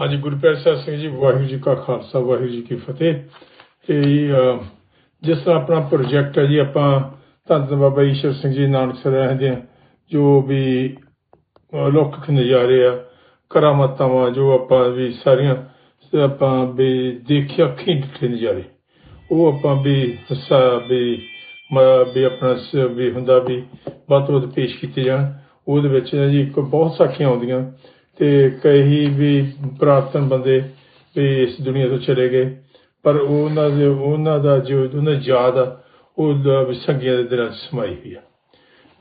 ਹਾਂਜੀ ਗੁਰਪ੍ਰੀਤ ਸਾਹਿਬ ਸਿੰਘ ਜੀ ਵਾਹਿਗੁਰੂ ਜੀ ਕਾ ਖਾਲਸਾ ਵਾਹਿਗੁਰੂ ਜੀ ਕੀ ਫਤਿਹ। ਤੇ ਜਿਸ ਤਰ੍ਹਾਂ ਆਪਣਾ ਪ੍ਰੋਜੈਕਟ ਹੈ ਜੀ ਆਪਾਂ ਧੰਨ ਬਾਬਾ ਈਸ਼ਰ ਸਿੰਘ ਜੀ ਨਾਨਕ ਰਹਿੰਦੇ ਜੋ ਵੀ ਅਹ, ਨਜ਼ਾਰੇ ਆ ਕਰਾਮਾਤਾਂ ਜੋ ਆਪਾਂ ਵੀ ਸਾਰੀਆਂ ਆਪਾਂ ਵੀ ਦੇਖਿਆ ਅੱਖੀਂ ਡਿੱਠੇ ਨਜ਼ਾਰੇ। ਉਹ ਆਪਾਂ ਵੀ ਹਿੱਸਾ ਵੀ ਵੀ ਆਪਣਾ ਵੀ ਹੁੰਦਾ ਵੀ ਵੱਧ ਤੋਂ ਵੱਧ ਪੇਸ਼ ਕੀਤੇ ਜਾਣ। ਉਹਦੇ ਵਿੱਚ ਜੀ ਇੱਕ ਬਹੁਤ ਸਾਖੀਆਂ ਆਉਂਦੀਆਂ। ਤੇ ਕਈ ਵੀ ਪ੍ਰਾਰਥਨ ਬੰਦੇ ਵੀ ਇਸ ਦੁਨੀਆ ਤੋਂ ਚਲੇ ਗਏ। ਪਰ ਉਹਨਾਂ ਦੇ, ਉਹਨਾਂ ਦਾ ਜੋ, ਉਹਨਾਂ ਯਾਦ ਆ, ਉਹ ਸੰਗੀਆਂ ਦੇ ਦਿਲਾਂ ਸਮਾਈ ਹੋਈ ਆ।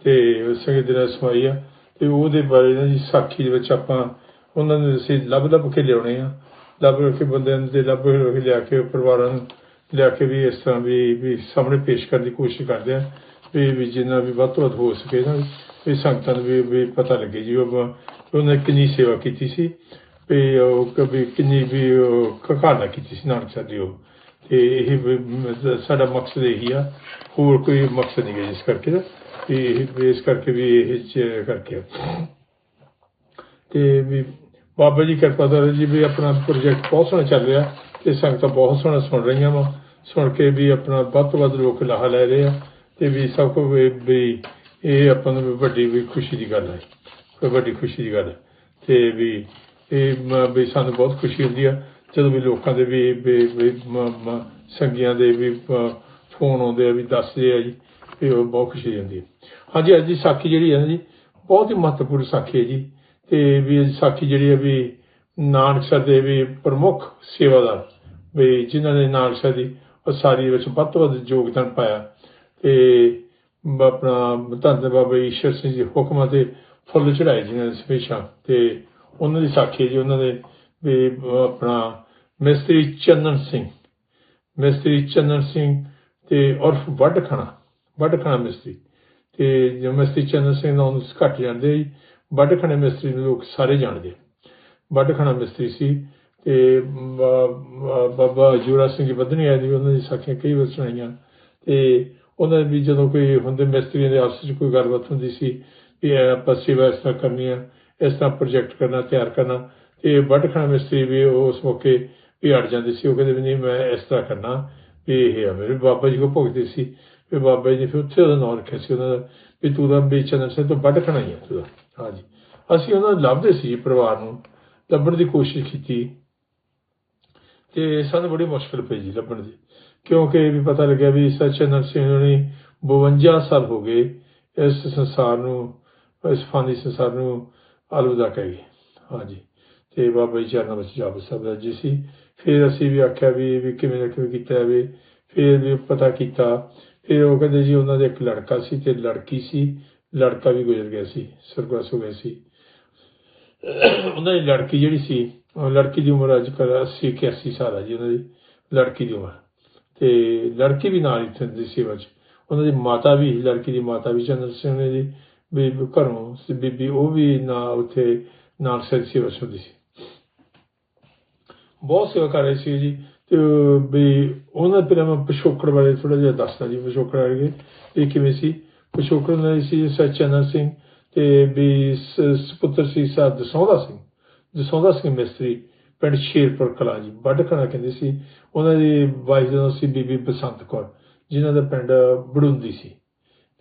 ਤੇ ਉਹ ਦੇ ਦਿਲਾਂ ਸਮਾਈ ਆ। ਤੇ ਉਹਦੇ ਬਾਰੇ ਨਾ ਜੀ ਸਾਖੀ ਦੇ ਵਿੱਚ ਆਪਾਂ, ਉਹਨਾਂ ਨੂੰ ਅਸੀਂ ਲੱਭ ਲੱਭ ਕੇ ਲਿਆਉਣੇ ਆ। ਲੱਭ ਲੱਭ ਕੇ ਬੰਦਿਆਂ ਦੇ ਲੱਭ ਲੱਭ ਕੇ ਲਿਆ ਕੇ ਪਰਿਵਾਰਾਂ ਨੂੰ, ਲਿਆ ਕੇ ਵੀ ਇਸ ਤਰ੍ਹਾਂ ਵੀ ਵੀ ਸਾਹਮਣੇ ਪੇਸ਼ ਕਰਨ ਦੀ ਕੋਸ਼ਿਸ਼ ਕਰਦੇ ਆ। ਵੀ ਜਿੰਨਾ ਵੀ ਵੱਧ ਤੋਂ ਵੱਧ ਹੋ ਸਕੇ ਨਾ, ਵੀ ਸੰਗਤਾਂ ਨੂੰ ਵੀ ਵੀ ਪਤਾ ਲੱਗੇ ਜੀ, ਉਹ ਉਹਨੇ ਕਿੰਨੀ ਸੇਵਾ ਕੀਤੀ ਸੀ ਵੀ ਉਹ ਕभी ਕਿੰਨੀ ਵੀ ਉਹ ਕੀਤੀ ਸੀ ਨਾਨਕ ਸਾਹਿਬ ਦੀ ਉਹ। ਤੇ ਇਹ ਸਾਡਾ ਮਕਸਦ ਇਹੀ ਆ, ਹੋਰ ਕੋਈ ਮਕਸਦ ਨਹੀਂ ਹੈ ਇਸ ਕਰਕੇ ਨਾ ਵੀ ਇਹ ਇਸ ਕਰਕੇ ਵੀ ਇਹ ਕਰਕੇ ਤੇ ਵੀ ਬਾਬਾ ਜੀ ਕਿਰਪਾ ਕਰ ਜੀ ਵੀ ਆਪਣਾ ਪ੍ਰੋਜੈਕਟ ਬਹੁਤ ਸੋਹਣਾ ਚੱਲ ਰਿਹਾ ਤੇ ਸੰਗਤਾਂ ਬਹੁਤ ਸੋਹਣਾ ਸੁਣ ਰਹੀਆਂ ਵਾ, ਸੁਣ ਕੇ ਵੀ ਆਪਣਾ ਵੱਧ ਤੋਂ ਵੱਧ ਲੋਕ ਲਾਹਾ ਲੈ ਰਹੇ ਆ ਤੇ ਵੀ ਸਭ ਕੋ ਵੀ ਇਹ ਆਪਾਂ ਨੂੰ ਵੱਡੀ ਵੀ ਖੁਸ਼ੀ ਦੀ ਗੱਲ ਹੈ। ਕੋਈ ਵੱਡੀ ਖੁਸ਼ੀ ਦੀ ਗੱਲ ਹੈ। ਤੇ ਵੀ ਇਹ ਵੀ ਸਾਨੂੰ ਬਹੁਤ ਖੁਸ਼ੀ ਹੁੰਦੀ ਆ। ਜਦੋਂ ਵੀ ਲੋਕਾਂ ਦੇ ਵੀ ਸੰਗੀਆਂ ਦੇ ਵੀ ਫੋਨ ਆਉਂਦੇ ਆ ਵੀ ਦੱਸਦੇ ਆ ਜੀ ਤੇ ਉਹ ਬਹੁਤ ਖੁਸ਼ੀ ਹੁੰਦੀ ਹੈ ਹਾਂਜੀ ਅੱਜ ਦੀ ਸਾਖੀ ਜਿਹੜੀ ਹੈ ਨਾ ਜੀ, ਬਹੁਤ ਹੀ ਮਹੱਤਵਪੂਰਨ ਸਾਖੀ ਹੈ ਜੀ। ਤੇ ਵੀ ਅੱਜ ਸਾਖੀ ਜਿਹੜੀ ਹੈ ਵੀ ਨਾਨਕ ਸਾਹਿਬ ਦੇ ਵੀ ਪ੍ਰਮੁੱਖ ਸੇਵਾਦਾਰ, ਵੀ ਜਿਨ੍ਹਾਂ ਨੇ ਨਾਨਕ ਦੀ ਉਸਾਰੀ ਵਿੱਚ ਵੱਧ ਤੋਂ ਵੱਧ ਯੋਗਦਾਨ ਪਾਇਆ। ਤੇ ਆਪਣਾ ਧੰਨ ਧੰਨ ਬਾਬਾ ਈਸ਼ਰ ਸਿੰਘ ਜੀ ਹੁਕਮਾਂ ਤੇ ਫੁੱਲ ਚੜਾਏ ਜਿਨ੍ਹਾਂ ਨੇ ਹਮੇਸ਼ਾ। ਤੇ ਉਹਨਾਂ ਦੀ ਸਾਖੀ ਜੀ, ਉਹਨਾਂ ਦੇ ਵੀ ਆਪਣਾ ਮਿਸਤਰੀ ਚੰਨਨ ਸਿੰਘ। ਮਿਸਤਰੀ ਚੰਨਨ ਸਿੰਘ ਤੇ ਉਰਫ ਵੱਡ ਖਾਣਾ ਵੱਡ ਖਾਣਾ ਮਿਸਤਰੀ। ਤੇ ਜੋ ਮਿਸਤਰੀ ਚੰਨਨ ਸਿੰਘ ਨਾਲ ਉਹਨੂੰ ਘੱਟ ਜਾਣਦੇ ਆ ਜੀ ਵੱਡ ਖਾਣੇ ਮਿਸਤਰੀ ਨੂੰ ਲੋਕ ਸਾਰੇ ਜਾਣਦੇ ਆ। ਖਾਣਾ ਮਿਸਤਰੀ ਸੀ ਤੇ ਬਾਬਾ ਜੂਰਾ ਸਿੰਘ ਜੀ ਵਧਣੀ ਆਏ ਦੀ ਉਹਨਾਂ ਦੀ ਸਾਖੀਆਂ ਕਈ ਵਾਰ ਸੁਣਾਈਆਂ। ਤੇ ਉਹਨਾਂ ਦੇ ਵੀ ਜਦੋਂ ਕੋਈ ਹੁੰਦੇ ਮਿਸਤਰੀਆਂ ਦੇ ਆਪਸ ਵਿੱਚ ਕੋਈ ਗੱਲਬਾਤ ਹੁੰਦੀ ਸੀ ਇਸ ਤਰ੍ਹਾਂ ਕਰਨੀ ਆ ਇਸ ਤਰ੍ਹਾਂ ਪ੍ਰੋਜੈਕਟ ਕਰਨਾ, ਤਿਆਰ ਕਰਨਾ, ਤੇ ਵੱਡ ਖਾਣਾ ਮਿਸਤਰੀ ਵੀ ਉਸ ਮੌਕੇ ਵੀ ਅੜ ਜਾਂਦੇ ਸੀ, ਉਹ ਕਹਿੰਦੇ ਵੀ ਨਹੀਂ, ਮੈਂ ਇਸ ਤਰ੍ਹਾਂ ਕਰਨਾ, ਵੀ ਇਹ ਆ ਮੇਰੇ ਬਾਬਾ ਜੀ ਕੋ ਭੁਗਤੇ ਸੀ, ਵੀ ਬਾਬਾ ਜੀ ਨੇ ਫਿਰ ਉੱਥੇ ਉਹਦਾ ਨਾਮ ਰੱਖਿਆ ਸੀ, ਉਹਨਾਂ ਦਾ, ਵੀ ਤੂੰ ਦਾ ਬੇਚਨ ਸੇ, ਤੋਂ ਵੱਡ ਖਾਣਾ ਹੀ ਆ ਤੂੰ ਦਾ ਹਾਂਜੀ ਅਸੀਂ ਉਹਨਾਂ ਨੂੰ ਲੱਭਦੇ ਸੀ ਪਰਿਵਾਰ ਨੂੰ, ਲੱਭਣ ਦੀ ਕੋਸ਼ਿਸ਼ ਕੀਤੀ। ਤੇ ਸਾਨੂੰ ਬੜੀ ਮੁਸ਼ਕਲ ਪਈ ਜੀ ਲੱਭਣ ਦੀ, ਕਿਉਂਕਿ ਇਹ ਵੀ ਪਤਾ ਲੱਗਿਆ ਵੀ ਸਚਨ ਸਿੰਘ ਨੇ 52 ਸਾਲ ਹੋ ਗਏ ਇਸ ਸੰਸਾਰ ਨੂੰ ਇਸ ਫਾਨੀ ਸੰਸਾਰ ਨੂੰ ਅਲਵਿਦਾ ਕਹਿ ਗਏ। ਹਾਂਜੀ। ਤੇ ਬਾਬਾ ਜੀ ਚਰਨਾਂ ਵਿੱਚ ਜਾਪ ਸਕਦਾ ਜੀ ਸੀ। ਫਿਰ ਅਸੀਂ ਵੀ ਆਖਿਆ ਵੀ ਵੀ ਕਿਵੇਂ ਨਾ ਕਿਵੇਂ ਕੀਤਾ ਜਾਵੇ। ਫਿਰ ਵੀ ਪਤਾ ਕੀਤਾ। ਫਿਰ ਉਹ ਕਹਿੰਦੇ ਜੀ ਉਹਨਾਂ ਦੇ ਇੱਕ ਲੜਕਾ ਸੀ ਤੇ ਲੜਕੀ ਸੀ। ਲੜਕਾ ਵੀ ਗੁਜ਼ਰ ਗਿਆ ਸੀ। ਸਰਗਸ ਹੋ ਗਿਆ ਸੀ। ਉਹਨਾਂ ਦੀ ਲੜਕੀ ਜਿਹੜੀ ਸੀ ਲੜਕੀ ਦੀ ਉਮਰ ਅੱਜ ਕੱਲ੍ਹ 80 81 ਸਾਲ ਹੈ ਜੀ ਉਹਨਾਂ ਦੀ, ਲੜਕੀ ਦੀ ਉਮਰ। ਤੇ ਲੜਕੀ ਵੀ ਨਾਲ ਹੀ ਸੀ ਸੇਵਾ 'ਚ। ਉਹਨਾਂ ਦੀ ਮਾਤਾ ਵੀ, ਲੜਕੀ ਦੀ ਮਾਤਾ ਵੀ ਚੰਦਰ ਸਿੰਘ ਨੇ ਜੀ ਵੀ ਘਰੋਂ ਸੀ, ਬੀਬੀ, ਉਹ ਵੀ ਨਾ ਉੱਥੇ ਨਾਲ ਸੇਵਾ ਸੇਵਾ ਸੀ। ਬਹੁਤ ਸੇਵਾ ਕਰ ਰਹੇ ਸੀ ਜੀ, ਤੇ ਵੀ ਉਹਨਾਂ ਦੇ ਪਹਿਲਾਂ ਮੈਂ ਪਿਛੋਕੜ ਬਾਰੇ ਥੋੜਾ ਜਿਹਾ ਦੱਸਦਾ ਜੀ, ਪਿਛੋਕੜ ਬਾਰੇ ਇਹ ਕਿਵੇਂ ਸੀ। ਪਿਛੋਕੜ ਨਾਲ ਸੀ ਸਚਨਰ ਸਿੰਘ ਤੇ ਵੀ ਸ- ਸੁਪੁੱਤਰ ਸੀ ਸਾ ਦਸੌਂਦਾ ਸਿੰਘ। ਦਸੌਂਦਾ ਸਿੰਘ ਮਿਸਤਰੀ ਪਿੰਡ ਸ਼ੇਰਪੁਰ ਕਲਾ ਜੀ ਵੱਡ ਕਲਾਂ ਕਹਿੰਦੇ ਸੀ। ਉਹਨਾਂ ਦੀ ਵਾਈਫ ਦਾ ਨਾਮ ਸੀ ਬੀਬੀ ਬਸੰਤ ਕੌਰ, ਜਿਨ੍ਹਾਂ ਦਾ ਪਿੰਡ ਬੜੁੰਦੀ ਸੀ।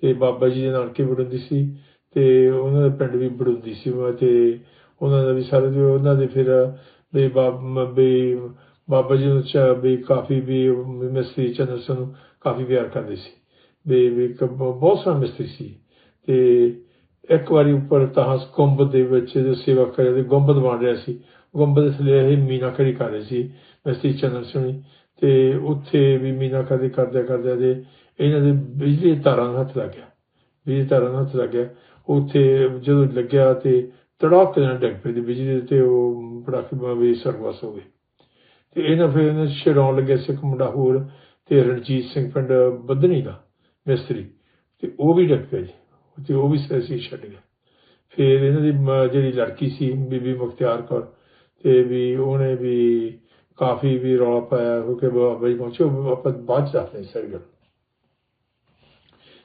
ਤੇ ਬਾਬਾ ਜੀ ਦੇ ਨਾਨਕੇ ਬੜੁੰਦੀ ਸੀ ਤੇ ਉਹਨਾਂ ਦਾ ਪਿੰਡ ਵੀ ਬੜੁੰਦੀ ਸੀ ਉਹ ਤੇ ਉਹਨਾਂ ਦਾ ਵੀ ਸਾਰੇ ਜੋ ਉਹਨਾਂ ਦੇ ਫਿਰ ਵੀ ਬਾਬਾ ਬਾਬਾ ਜੀ ਨੂੰ ਚ ਵੀ ਕਾਫੀ ਵੀ ਮਿਸਤਰੀ ਚੰਦਰ ਸਿੰਘ ਨੂੰ ਕਾਫੀ ਪਿਆਰ ਕਰਦੇ ਸੀ। ਵੀ ਵੀ ਇੱਕ ਬ- ਬਹੁਤ ਸਾਰਾ ਮਿਸਤਰੀ ਸੀ। ਤੇ ਇੱਕ ਵਾਰੀ ਉੱਪਰ ਤਾਂ ਗੁੰਬਦ ਦੇ ਵਿੱਚ ਜੋ ਸੇਵਾ ਕਰ ਰਹੇ ਗੁੰਬਦ ਬਣ ਰਿਹਾ ਸੀ। ਗੁੰਬਦ ਦੇ ਥੱਲੇ ਇਹ ਮੀਨਾਕਰੀ ਕਰ ਰਹੇ ਸੀ ਮਿਸਤਰੀ ਚੰਦਰ ਸਿੰਘ ਤੇ ਉੱਥੇ ਵੀ ਮੀਨਾਕਰੀ ਕਰਦੇ ਕਰਦੇ ਦੇ ਇਹਨਾਂ ਦੇ ਬਿਜਲੀ ਦੀਆਂ ਤਾਰਾਂ ਨੂੰ ਹੱਥ ਲੱਗ ਗਿਆ। ਬਿਜਲੀ ਦੀਆਂ ਤਾਰਾਂ ਨੂੰ ਹੱਥ ਲੱਗ ਗਿਆ। ਉੱਥੇ ਜਦੋਂ ਲੱਗਿਆ ਤੇ ਤੜਾਕ ਨਾਲ ਡਿੱਗ ਪਈ ਤੇ ਬਿਜਲੀ ਤੇ ਉਹ ਪੜਾਕੇ ਨਾਲ ਸਰਵਸ ਹੋ ਗਏ। ਤੇ ਇਹਨਾਂ ਫਿਰ ਇਹਨਾਂ ਛਡਾਉਣ ਲੱਗਿਆ ਸੀ ਇੱਕ ਮੁੰਡਾ ਹੋਰ ਤੇ ਰਣਜੀਤ ਸਿੰਘ ਪਿੰਡ ਬੱਧਨੀ ਦਾ ਮਿਸਤਰੀ। ਤੇ ਉਹ ਵੀ ਡਿੱਗ ਪਿਆ ਜੀ। ਤੇ ਉਹ ਵੀ ਸੈਸੀ ਛੱਡ ਗਿਆ। ਫਿਰ ਇਹਨਾਂ ਦੀ ਜਿਹੜੀ ਲੜਕੀ ਸੀ, ਬੀਬੀ ਮੁਖਤਿਆਰ ਕੌਰ, ਤੇ ਵੀ ਉਹਨੇ ਵੀ ਕਾਫੀ ਵੀ ਰੌਲਾ ਪਾਇਆ, ਕਿਉਂਕਿ ਬਾਬਾ ਜੀ ਪਹੁੰਚੇ ਆਪਾਂ ਬਾਅਦ ਚ ਦੱਸਦੇ ਹਾਂ ਸਾਰੀ ਗੱਲ।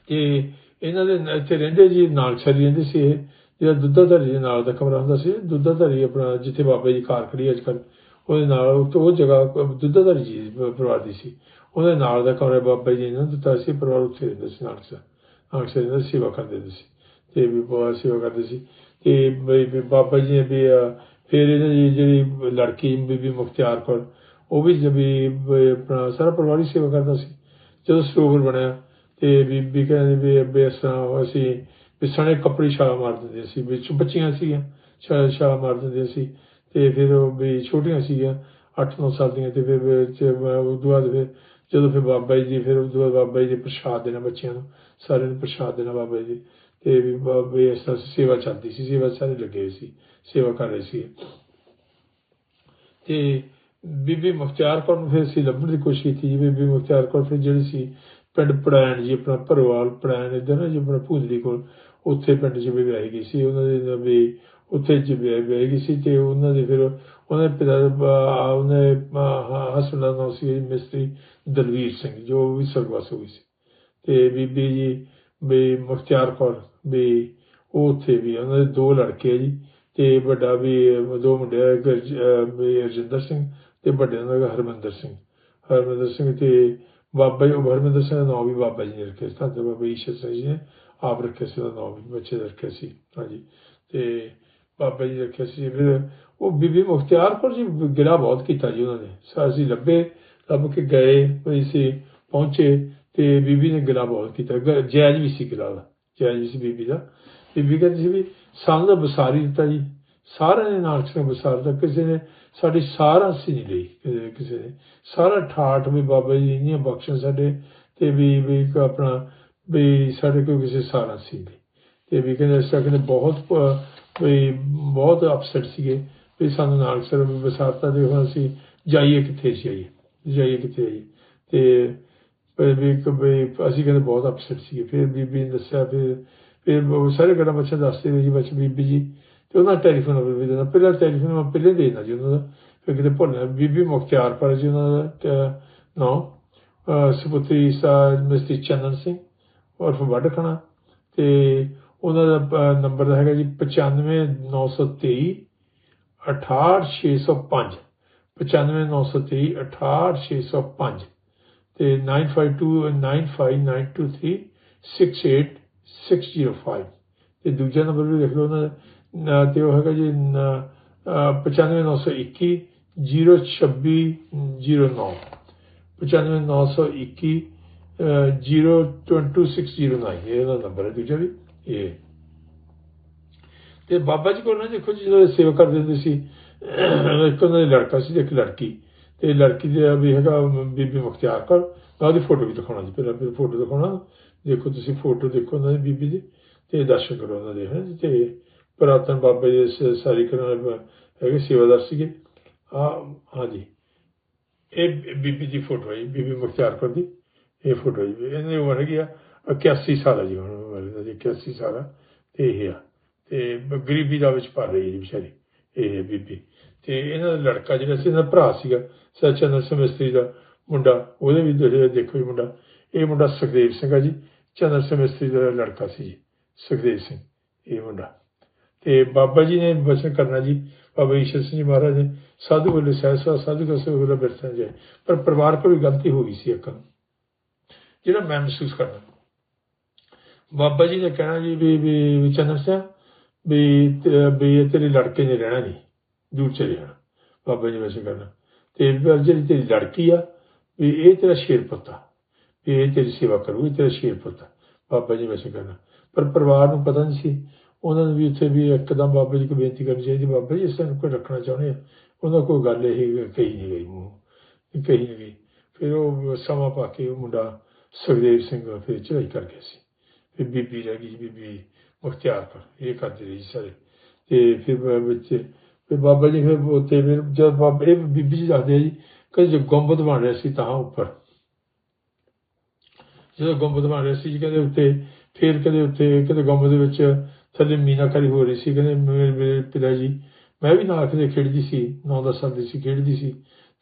ਤੇ ਇਹਨਾਂ ਦੇ ਇੱਥੇ ਰਹਿੰਦੇ ਜੀ ਨਾਲ ਛੜੀ ਰਹਿੰਦੇ ਸੀ ਇਹ ਜਿਹੜਾ ਦੁੱਧਾਧਾਰੀ ਦੇ ਨਾਲ ਦਾ ਕਮਰਾ ਹੁੰਦਾ ਸੀ ਦੁੱਧਾਧਾਰੀ ਆਪਣਾ ਜਿੱਥੇ ਬਾਬੇ ਦੀ ਕਾਰ ਖੜੀ ਅੱਜ ਕੱਲ੍ਹ ਉਹਦੇ ਨਾਲ ਉਹ ਉਹ ਜਗ੍ਹਾ ਦੁੱਧਾਧਾਰੀ ਜੀ ਪਰਿਵਾਰ ਦੀ ਸੀ। ਉਹਦੇ ਨਾਲ ਦਾ ਕਮਰਾ ਬਾਬਾ ਜੀ ਨੇ ਨਾ ਦਿੱਤਾ ਸੀ ਪਰਿਵਾਰ ਉੱਥੇ ਰਹਿੰਦੇ ਸੀ ਨਾਨਕਸਰ ਨਾਨਕਸਰ ਰਹਿੰਦਾ ਸੀ, ਸੇਵਾ ਕਰਦੇ ਹੁੰਦੇ ਸੀ। ਤੇ ਵੀ ਬਹੁਤ ਸੇਵਾ ਕਰਦੇ ਸੀ। ਤੇ ਵੀ- ਬਾਬਾ ਜੀ ਨੇ ਵੀ ਅਹ, ਫਿਰ ਇਹਨਾਂ ਦੀ ਜਿਹੜੀ ਲੜਕੀ ਬੀਬੀ ਮੁਖਤਿਆਰ ਕੌਰ ਉਹ ਵੀ ਜਦ ਆਪਣਾ ਸਾਰਾ ਪਰਿਵਾਰ ਹੀ ਸੇਵਾ ਕਰਦਾ ਸੀ। ਜਦੋਂ ਸਰੋਵਰ ਬਣਿਆ ਤੇ ਬੀਬੀ ਕਹਿੰਦੀ ਵੀ ਵੀ ਇਸ ਤਰ੍ਹਾਂ ਅਸੀਂ ਵੀ ਸਣੇ ਕੱਪੜੇ ਛਾਲਾ ਮਾਰ ਦਿੰਦੇ ਸੀ, ਵਿੱਚ ਬੱਚੀਆਂ ਸੀਗੀਆਂ, ਛਾਲਾ ਛਾਲਾ ਮਾਰ ਦਿੰਦੇ ਸੀ ਤੇ ਫਿਰ ਉਹ ਵੀ ਛੋਟੀਆਂ ਸੀਗੀਆਂ 8-9 ਸਾਲ ਦੀਆਂ ਤੇ ਫਿਰ ਵਿੱਚ ਉਹ ਬਾਅਦ ਫਿਰ ਜਦੋਂ ਫਿਰ ਬਾਬਾ ਜੀ ਦੀ ਫਿਰ ਉਹ ਬਾਅਦ ਬਾਬਾ ਜੀ ਦੇ ਪ੍ਰਸ਼ਾਦ ਦੇਣਾ ਬੱਚਿਆਂ ਨੂੰ, ਸਾਰਿਆਂ ਨੂੰ ਪ੍ਰਸ਼ਾਦ ਦੇਣਾ ਬਾਬਾ ਜੀ ਦੇ ਤੇ ਵੀ ਬਾਬੇ ਇਸ ਤਰ੍ਹਾਂ ਸੇਵਾ ਚੱਲਦੀ ਸੀ, ਸੇਵਾ ਸਾਰੇ ਲੱਗੇ ਹੋਏ ਸੀ, ਸੇਵਾ ਕਰ ਰਹੇ ਸੀ ਤੇ ਬੀਬੀ ਮੁਖਤਿਆਰ ਕੌਰ ਨੂੰ ਫਿਰ ਅਸੀਂ ਲੱਭਣ ਦੀ ਕੋਸ਼ਿਸ਼ ਕੀਤੀ ਜੀ, ਬੀਬੀ ਮੁਖਤਿਆਰ ਕੌਰ ਫਿਰ ਜਿਹੜੀ ਸੀ ਪਿੰਡ ਪੜੈਣ ਜੀ ਆਪਣਾ ਭਰਵਾਲ ਪੜੈਣ ਇੱਧਰ ਨਾ ਜੀ ਆਪਣਾ ਭੂੰਦੜੀ ਕੋਲ ਉੱਥੇ ਪਿੰਡ 'ਚ ਵੀ ਵਿਆਹੀ ਗਈ ਸੀ ਉਹਨਾਂ ਦੇ ਵੀ ਉੱਥੇ ਚ ਵਿਆਹੀ ਗਈ ਸੀ ਤੇ ਉਹਨਾਂ ਦੇ ਫਿਰ ਉਹਨਾਂ ਦੇ ਪਿਤਾ ਉਹਨੇ ਹਸਬੰਦ ਦਾ ਨਾਮ ਸੀ ਮਿਸਤਰੀ ਦਲਵੀਰ ਸਿੰਘ ਜੋ ਵੀ ਸਰਗਵਾਸ ਹੋ ਸੀ। ਤੇ ਬੀਬੀ ਜੀ ਵੀ ਮੁਖਤਿਆਰ ਕੌਰ ਵੀ ਉਹ ਉੱਥੇ ਵੀ ਉਹਨਾਂ ਦੇ ਦੋ ਲੜਕੇ ਜੀ ਤੇ ਵੱਡਾ ਵੀ ਦੋ ਮੁੰਡੇ ਆ, ਵੀ ਰਜਿੰਦਰ ਸਿੰਘ ਤੇ ਵੱਡੇ ਦਾ ਹਰਮਿੰਦਰ ਸਿੰਘ। ਹਰਮਿੰਦਰ ਸਿੰਘ ਤੇ ਬਾਬਾ ਜੀ, ਉਹ ਹਰਮਿੰਦਰ ਸਿੰਘ ਦਾ ਨਾਮ ਵੀ ਬਾਬਾ ਜੀ ਨੇ ਰੱਖਿਆ ਸੀ। ਤਾਂ ਬਾਬਾ ਈਸ਼ਰ ਸਿੰਘ ਜੀ ਨੇ ਆਪ ਰੱਖਿਆ ਸੀ, ਉਹਦਾ ਨਾਮ ਵੀ, ਬੱਚੇ ਰੱਖਿਆ ਸੀ। ਹਾਂਜੀ। ਤੇ ਬਾਬਾ ਜੀ ਰੱਖਿਆ ਸੀ। ਫਿਰ ਉਹ ਬੀਬੀ ਮੁਖਤਿਆਰਪੁਰ ਜੀ ਗਿਲਾ ਬਹੁਤ ਕੀਤਾ ਜੀ ਉਹਨਾਂ ਨੇ। ਸਾ, ਅਸੀਂ ਲੱਭੇ, ਲੱਭ ਕੇ ਗਏ ਵੀ ਸੀ ਪਹੁੰਚੇ ਤੇ ਬੀਬੀ ਨੇ ਗਿਲਾ ਬਹੁਤ ਕੀਤਾ। ਗ- ਜਾਇਜ਼ ਵੀ ਸੀ ਗਿਲਾ ਦਾ, ਜੈਜ ਵੀ ਸੀ ਬੀਬੀ ਦਾ। ਬੀਬੀ ਕਹਿੰਦੀ ਸੀ ਵੀ ਸਾਨੂੰ ਤਾਂ ਵਸਾਰ ਹੀ ਦਿੱਤਾ ਜੀ। ਸਾਰਿਆਂ ਨੇ ਨਾਲ ਕਿਸੇ ਵਸਾਰ ਦਿੱਤਾ ਕਿਸੇ ਨੇ ਸਾਡੀ ਸਾਰਾ ਸੀ ਨਹੀਂ ਲਈ ਕਿਸੇ- ਨੇ ਸਾਰਾ ਠਾਠ ਵੀ ਬਾਬਾ ਜੀ ਇੰਨੀਆਂ ਬਖਸ਼ਣ ਸਾਡੇ ਤੇ ਵੀ ਵੀ ਆਪਣਾ ਵੀ ਸਾਡੇ ਕੋਲ ਕਿਸੇ ਸਾਰਾ ਸੀ ਨਹੀਂ। ਤੇ ਵੀ ਕਹਿੰਦੇ ਇਸ ਕਹਿੰਦੇ ਬਹੁਤ ਅਹ, ਵੀ ਬਹੁਤ ਅਪਸੈਟ ਸੀਗੇ ਵੀ ਸਾਨੂੰ ਨਾਲ ਸਰ ਵਸਾਰਤਾ ਦੇ ਹੁਣ ਅਸੀਂ ਜਾਈਏ ਕਿੱਥੇ ਜਾਈਏ ਜਾਈਏ ਕਿੱਥੇ ਜਾਈਏ ਤੇ ਪਰ ਵੀ ਇੱਕ ਵੀ ਅਸੀਂ ਕਹਿੰਦੇ ਬਹੁਤ ਅਪਸੈਟ ਸੀਗੇ। ਫਿਰ ਬੀਬੀ ਨੇ ਦੱਸਿਆ ਫਿਰ ਫਿਰ ਸਾਰੇ ਗੱਲਾਂ ਬੱਚੇ ਦੱਸਦੇ ਹੋਏ ਜੀ ਬੱਚ ਬੀਬੀ ਜੀ ਤੇ ਉਹਨਾਂ ਦਾ ਟੈਲੀਫੋਨ ਨੰਬਰ ਵੀ ਦੇਣਾ ਪਹਿਲਾਂ ਟੈਲੀਫੋਨ ਨੰਬਰ ਪਹਿਲੇ ਦੇ ਦੇਣਾ ਜੀ ਉਹਨਾਂ ਦਾ ਫਿਰ ਕਿਤੇ ਭੁੱਲਣਾ ਬੀਬੀ ਮੁਖਤਿਆਰ ਪਰ ਜੀ ਉਹਨਾਂ ਦਾ ਨਾਮ ਸੁਪੁੱਤਰੀ ਸਾ ਮਿਸਟਰ ਚੰਨਨ ਸਿੰਘ ਔਰ ਵੱਡਖਣਾ ਤੇ ਉਹਨਾਂ ਦਾ ਅਹ, ਨੰਬਰ ਹੈਗਾ ਜੀ 95923 68605 95923 68605 ਤੇ 95295923 68605 ਤੇ ਦੂਜਾ ਨੰਬਰ ਵੀ ਦੇਖ ਲਓ ਉਹਨਾਂ ਦਾ ਤੇ ਉਹ ਹੈਗਾ ਜੀ 95921 02609 95921 02609 ਇਹ ਉਹਦਾ ਨੰਬਰ ਹੈ, ਦੂਜਾ ਵੀ। ਇਹ। ਤੇ ਬਾਬਾ ਜੀ ਕੋਲ ਨਾ ਦੇਖੋ ਜੀ, ਜਦੋਂ ਸੇਵਾ ਕਰਦੇ ਹੁੰਦੇ ਸੀ ਇੱਕ ਉਹਨਾਂ ਦਾ ਲੜਕਾ ਸੀ ਤੇ ਇੱਕ ਲੜਕੀ। ਤੇ ਲੜਕੀ ਦੇ ਵੀ ਹੈਗਾ, ਬੀਬੀ ਮੁਖਤਿਆਰ ਕੌਰ। ਉਹਦੀ ਫੋਟੋ ਵੀ ਦਿਖਾਉਣਾ ਜੀ, ਪਹਿਲਾਂ ਫਿਰ ਫੋਟੋ ਦਿਖਾਉਣਾ। ਦੇਖੋ ਤੁਸੀਂ ਫੋਟੋ ਦੇਖੋ ਉਹਨਾਂ ਦੀ ਬੀਬੀ ਦੀ, ਤੇ ਦਰਸ਼ਨ ਕਰੋ ਉਹਨਾਂ ਦੇ ਹੈਂ ਜੀ, ਤੇ ਪੁਰਾਤਨ ਬਾਬਾ ਜੀ ਦੇ ਸਾਰੀ ਕਰਨ ਹੈਗੇ ਸੇਵਾਦਾਰ ਸੀਗੇ। ਆ ਹਾਂਜੀ। ਇਹ ਬੀਬੀ ਦੀ ਫੋਟੋ ਹੈ ਜੀ, ਬੀਬੀ ਮੁਖਤਿਆਰਪੁਰ ਦੀ। ਇਹ ਫੋਟੋ ਜੀ ਇਹਨੇ ਉਮਰ ਹੈਗੀ ਆ 81 ਸਾਲ ਹੈ ਜੀ ਹੁਣ ਉਮਰ ਇਹਦੀ 81 ਸਾਲ ਆ। ਤੇ ਇਹ ਆ। ਤੇ ਗਰੀਬੀ ਦਾ ਵਿੱਚ ਪਾ ਰਹੀ ਹੈ ਜੀ ਵਿਚਾਰੀ। ਇਹ ਬੀਬੀ। ਤੇ ਇਹਨਾਂ ਦਾ ਲੜਕਾ ਜਿਹੜਾ ਸੀ ਇਹਨਾਂ ਭਰਾ ਸੀਗਾ ਸਚਾ ਨਰਸਿੰਹ ਮਿਸਤਰੀ ਦਾ ਮੁੰਡਾ। ਉਹਦੇ ਵੀ ਦੇਖੋ ਦੇਖੋ ਜੀ ਮੁੰਡਾ। ਇਹ ਮੁੰਡਾ ਸੁਖਦੇਵ ਸਿੰਘ ਆ ਜੀ। ਚੰਦਰ ਸਮਿਸਤਰੀ ਦਾ ਲੜਕਾ ਸੀ ਜੀ। ਸੁਖਦੇਵ ਸਿੰਘ ਇਹ ਮੁੰਡਾ। ਤੇ ਬਾਬਾ ਜੀ ਨੇ ਬਚਨ ਕਰਨਾ ਜੀ, ਬਾਬਾ ਈਸ਼ਰ ਸਿੰਘ ਜੀ ਮਹਾਰਾਜ ਨੇ, ਸਾਧੂ ਵੇਲੇ ਸਹਿਸਾ ਸਾਧੂ ਕਸੇ ਵੇਲੇ ਬਿਰਤਨ ਜੇ ਪਰ ਪਰਿਵਾਰ ਕੋਲ ਵੀ ਗਲਤੀ ਹੋ ਗਈ ਸੀ ਇੱਕ ਜਿਹੜਾ ਮੈਂ ਮਹਿਸੂਸ ਕਰਦਾ। ਬਾਬਾ ਜੀ ਨੇ ਕਹਿਣਾ ਜੀ ਵੀ ਵੀ ਵੀ ਚੰਦਰ ਸਿੰਘ, ਵੀ ਵੀ ਇਹ ਤੇਰੇ ਲੜਕੇ ਨੇ ਰਹਿਣਾ ਨਹੀਂ ਦੂਰ ਚਲੇ ਜਾਣਾ। ਬਾਬਾ ਜੀ ਨੇ ਵੈਸੇ ਕਰਨਾ। ਤੇ ਜਿਹੜੀ ਤੇਰੀ ਲੜਕੀ ਆ, ਵੀ ਇਹ ਤੇਰਾ ਸ਼ੇਰ ਪੁੱਤਾ ਵੀ ਇਹ ਤੇਰੀ ਸੇਵਾ ਕਰੂ ਇਹ ਤੇਰਾ ਸ਼ੇਰ ਪੁੱਤਾ ਬਾਬਾ ਜੀ ਨੇ ਵੈਸੇ ਕਰਨਾ। ਪਰ ਪਰਿਵਾਰ ਨੂੰ ਪਤਾ ਨਹੀਂ ਸੀ ਉਹਨਾਂ ਨੂੰ ਵੀ ਉੱਥੇ ਵੀ ਇੱਕਦਮ ਬਾਬਾ ਜੀ ਕੋਲ ਬੇਨਤੀ ਕਰਨੀ ਚਾਹੀਦੀ। ਬਾਬਾ ਜੀ, ਇਸ ਨੂੰ ਕੋਈ ਰੱਖਣਾ ਚਾਹੁੰਦੇ ਆ? ਉਹਨਾਂ ਕੋਈ ਗੱਲ ਇਹ ਕਹੀ ਨਹੀਂ ਗਈ ਮੂੰਹ ਕਹੀ ਨਹੀਂ ਗਈ। ਫਿਰ ਉਹ ਸਮਾਂ ਪਾ ਕੇ ਉਹ ਮੁੰਡਾ ਸੁਖਦੇਵ ਸਿੰਘ ਫਿਰ ਚੜਾਈ ਕਰ ਗਿਆ ਸੀ। ਫਿਰ ਬੀਬੀ ਰਹਿ ਗਈ ਬੀਬੀ ਮੁਖਤਿਆਰ ਕਰ ਇਹ ਕਰਦੇ ਰਹੀ ਸਾਰੇ। ਤੇ ਫਿਰ ਵਿੱਚ, ਫਿਰ ਬਾਬਾ ਜੀ ਫਿਰ ਉੱਥੇ ਫਿਰ ਜਦ ਬਾਬਾ, ਇਹ ਬੀਬੀ ਜੀ ਦੱਸਦੇ ਆ ਜੀ ਕਿ ਜੇ ਗੁੰਬਦ ਬਣ ਰਿਹਾ ਸੀ ਤਾਂ ਉੱਪਰ। ਜਦੋਂ ਗੁੰਬਦ ਬਣ ਰਿਹਾ ਸੀ ਜੀ, ਕਹਿੰਦੇ ਉੱਤੇ ਫਿਰ ਕਹਿੰਦੇ ਉੱਤੇ ਕਹਿੰਦੇ ਗੁੰਬਦ ਦੇ ਵਿੱਚ ਥੱਲੇ ਮੀਨਾਕਾਰੀ ਹੋ ਰਹੀ ਸੀ, ਕਹਿੰਦੇ ਮੇਰੇ ਮੇਰੇ ਪਿਤਾ ਜੀ, ਮੈਂ ਵੀ ਨਾਲ ਕਿਤੇ ਖੇਡਦੀ ਸੀ 9-10 ਸਾਲ ਦੀ ਸੀ, ਖੇਡਦੀ ਸੀ,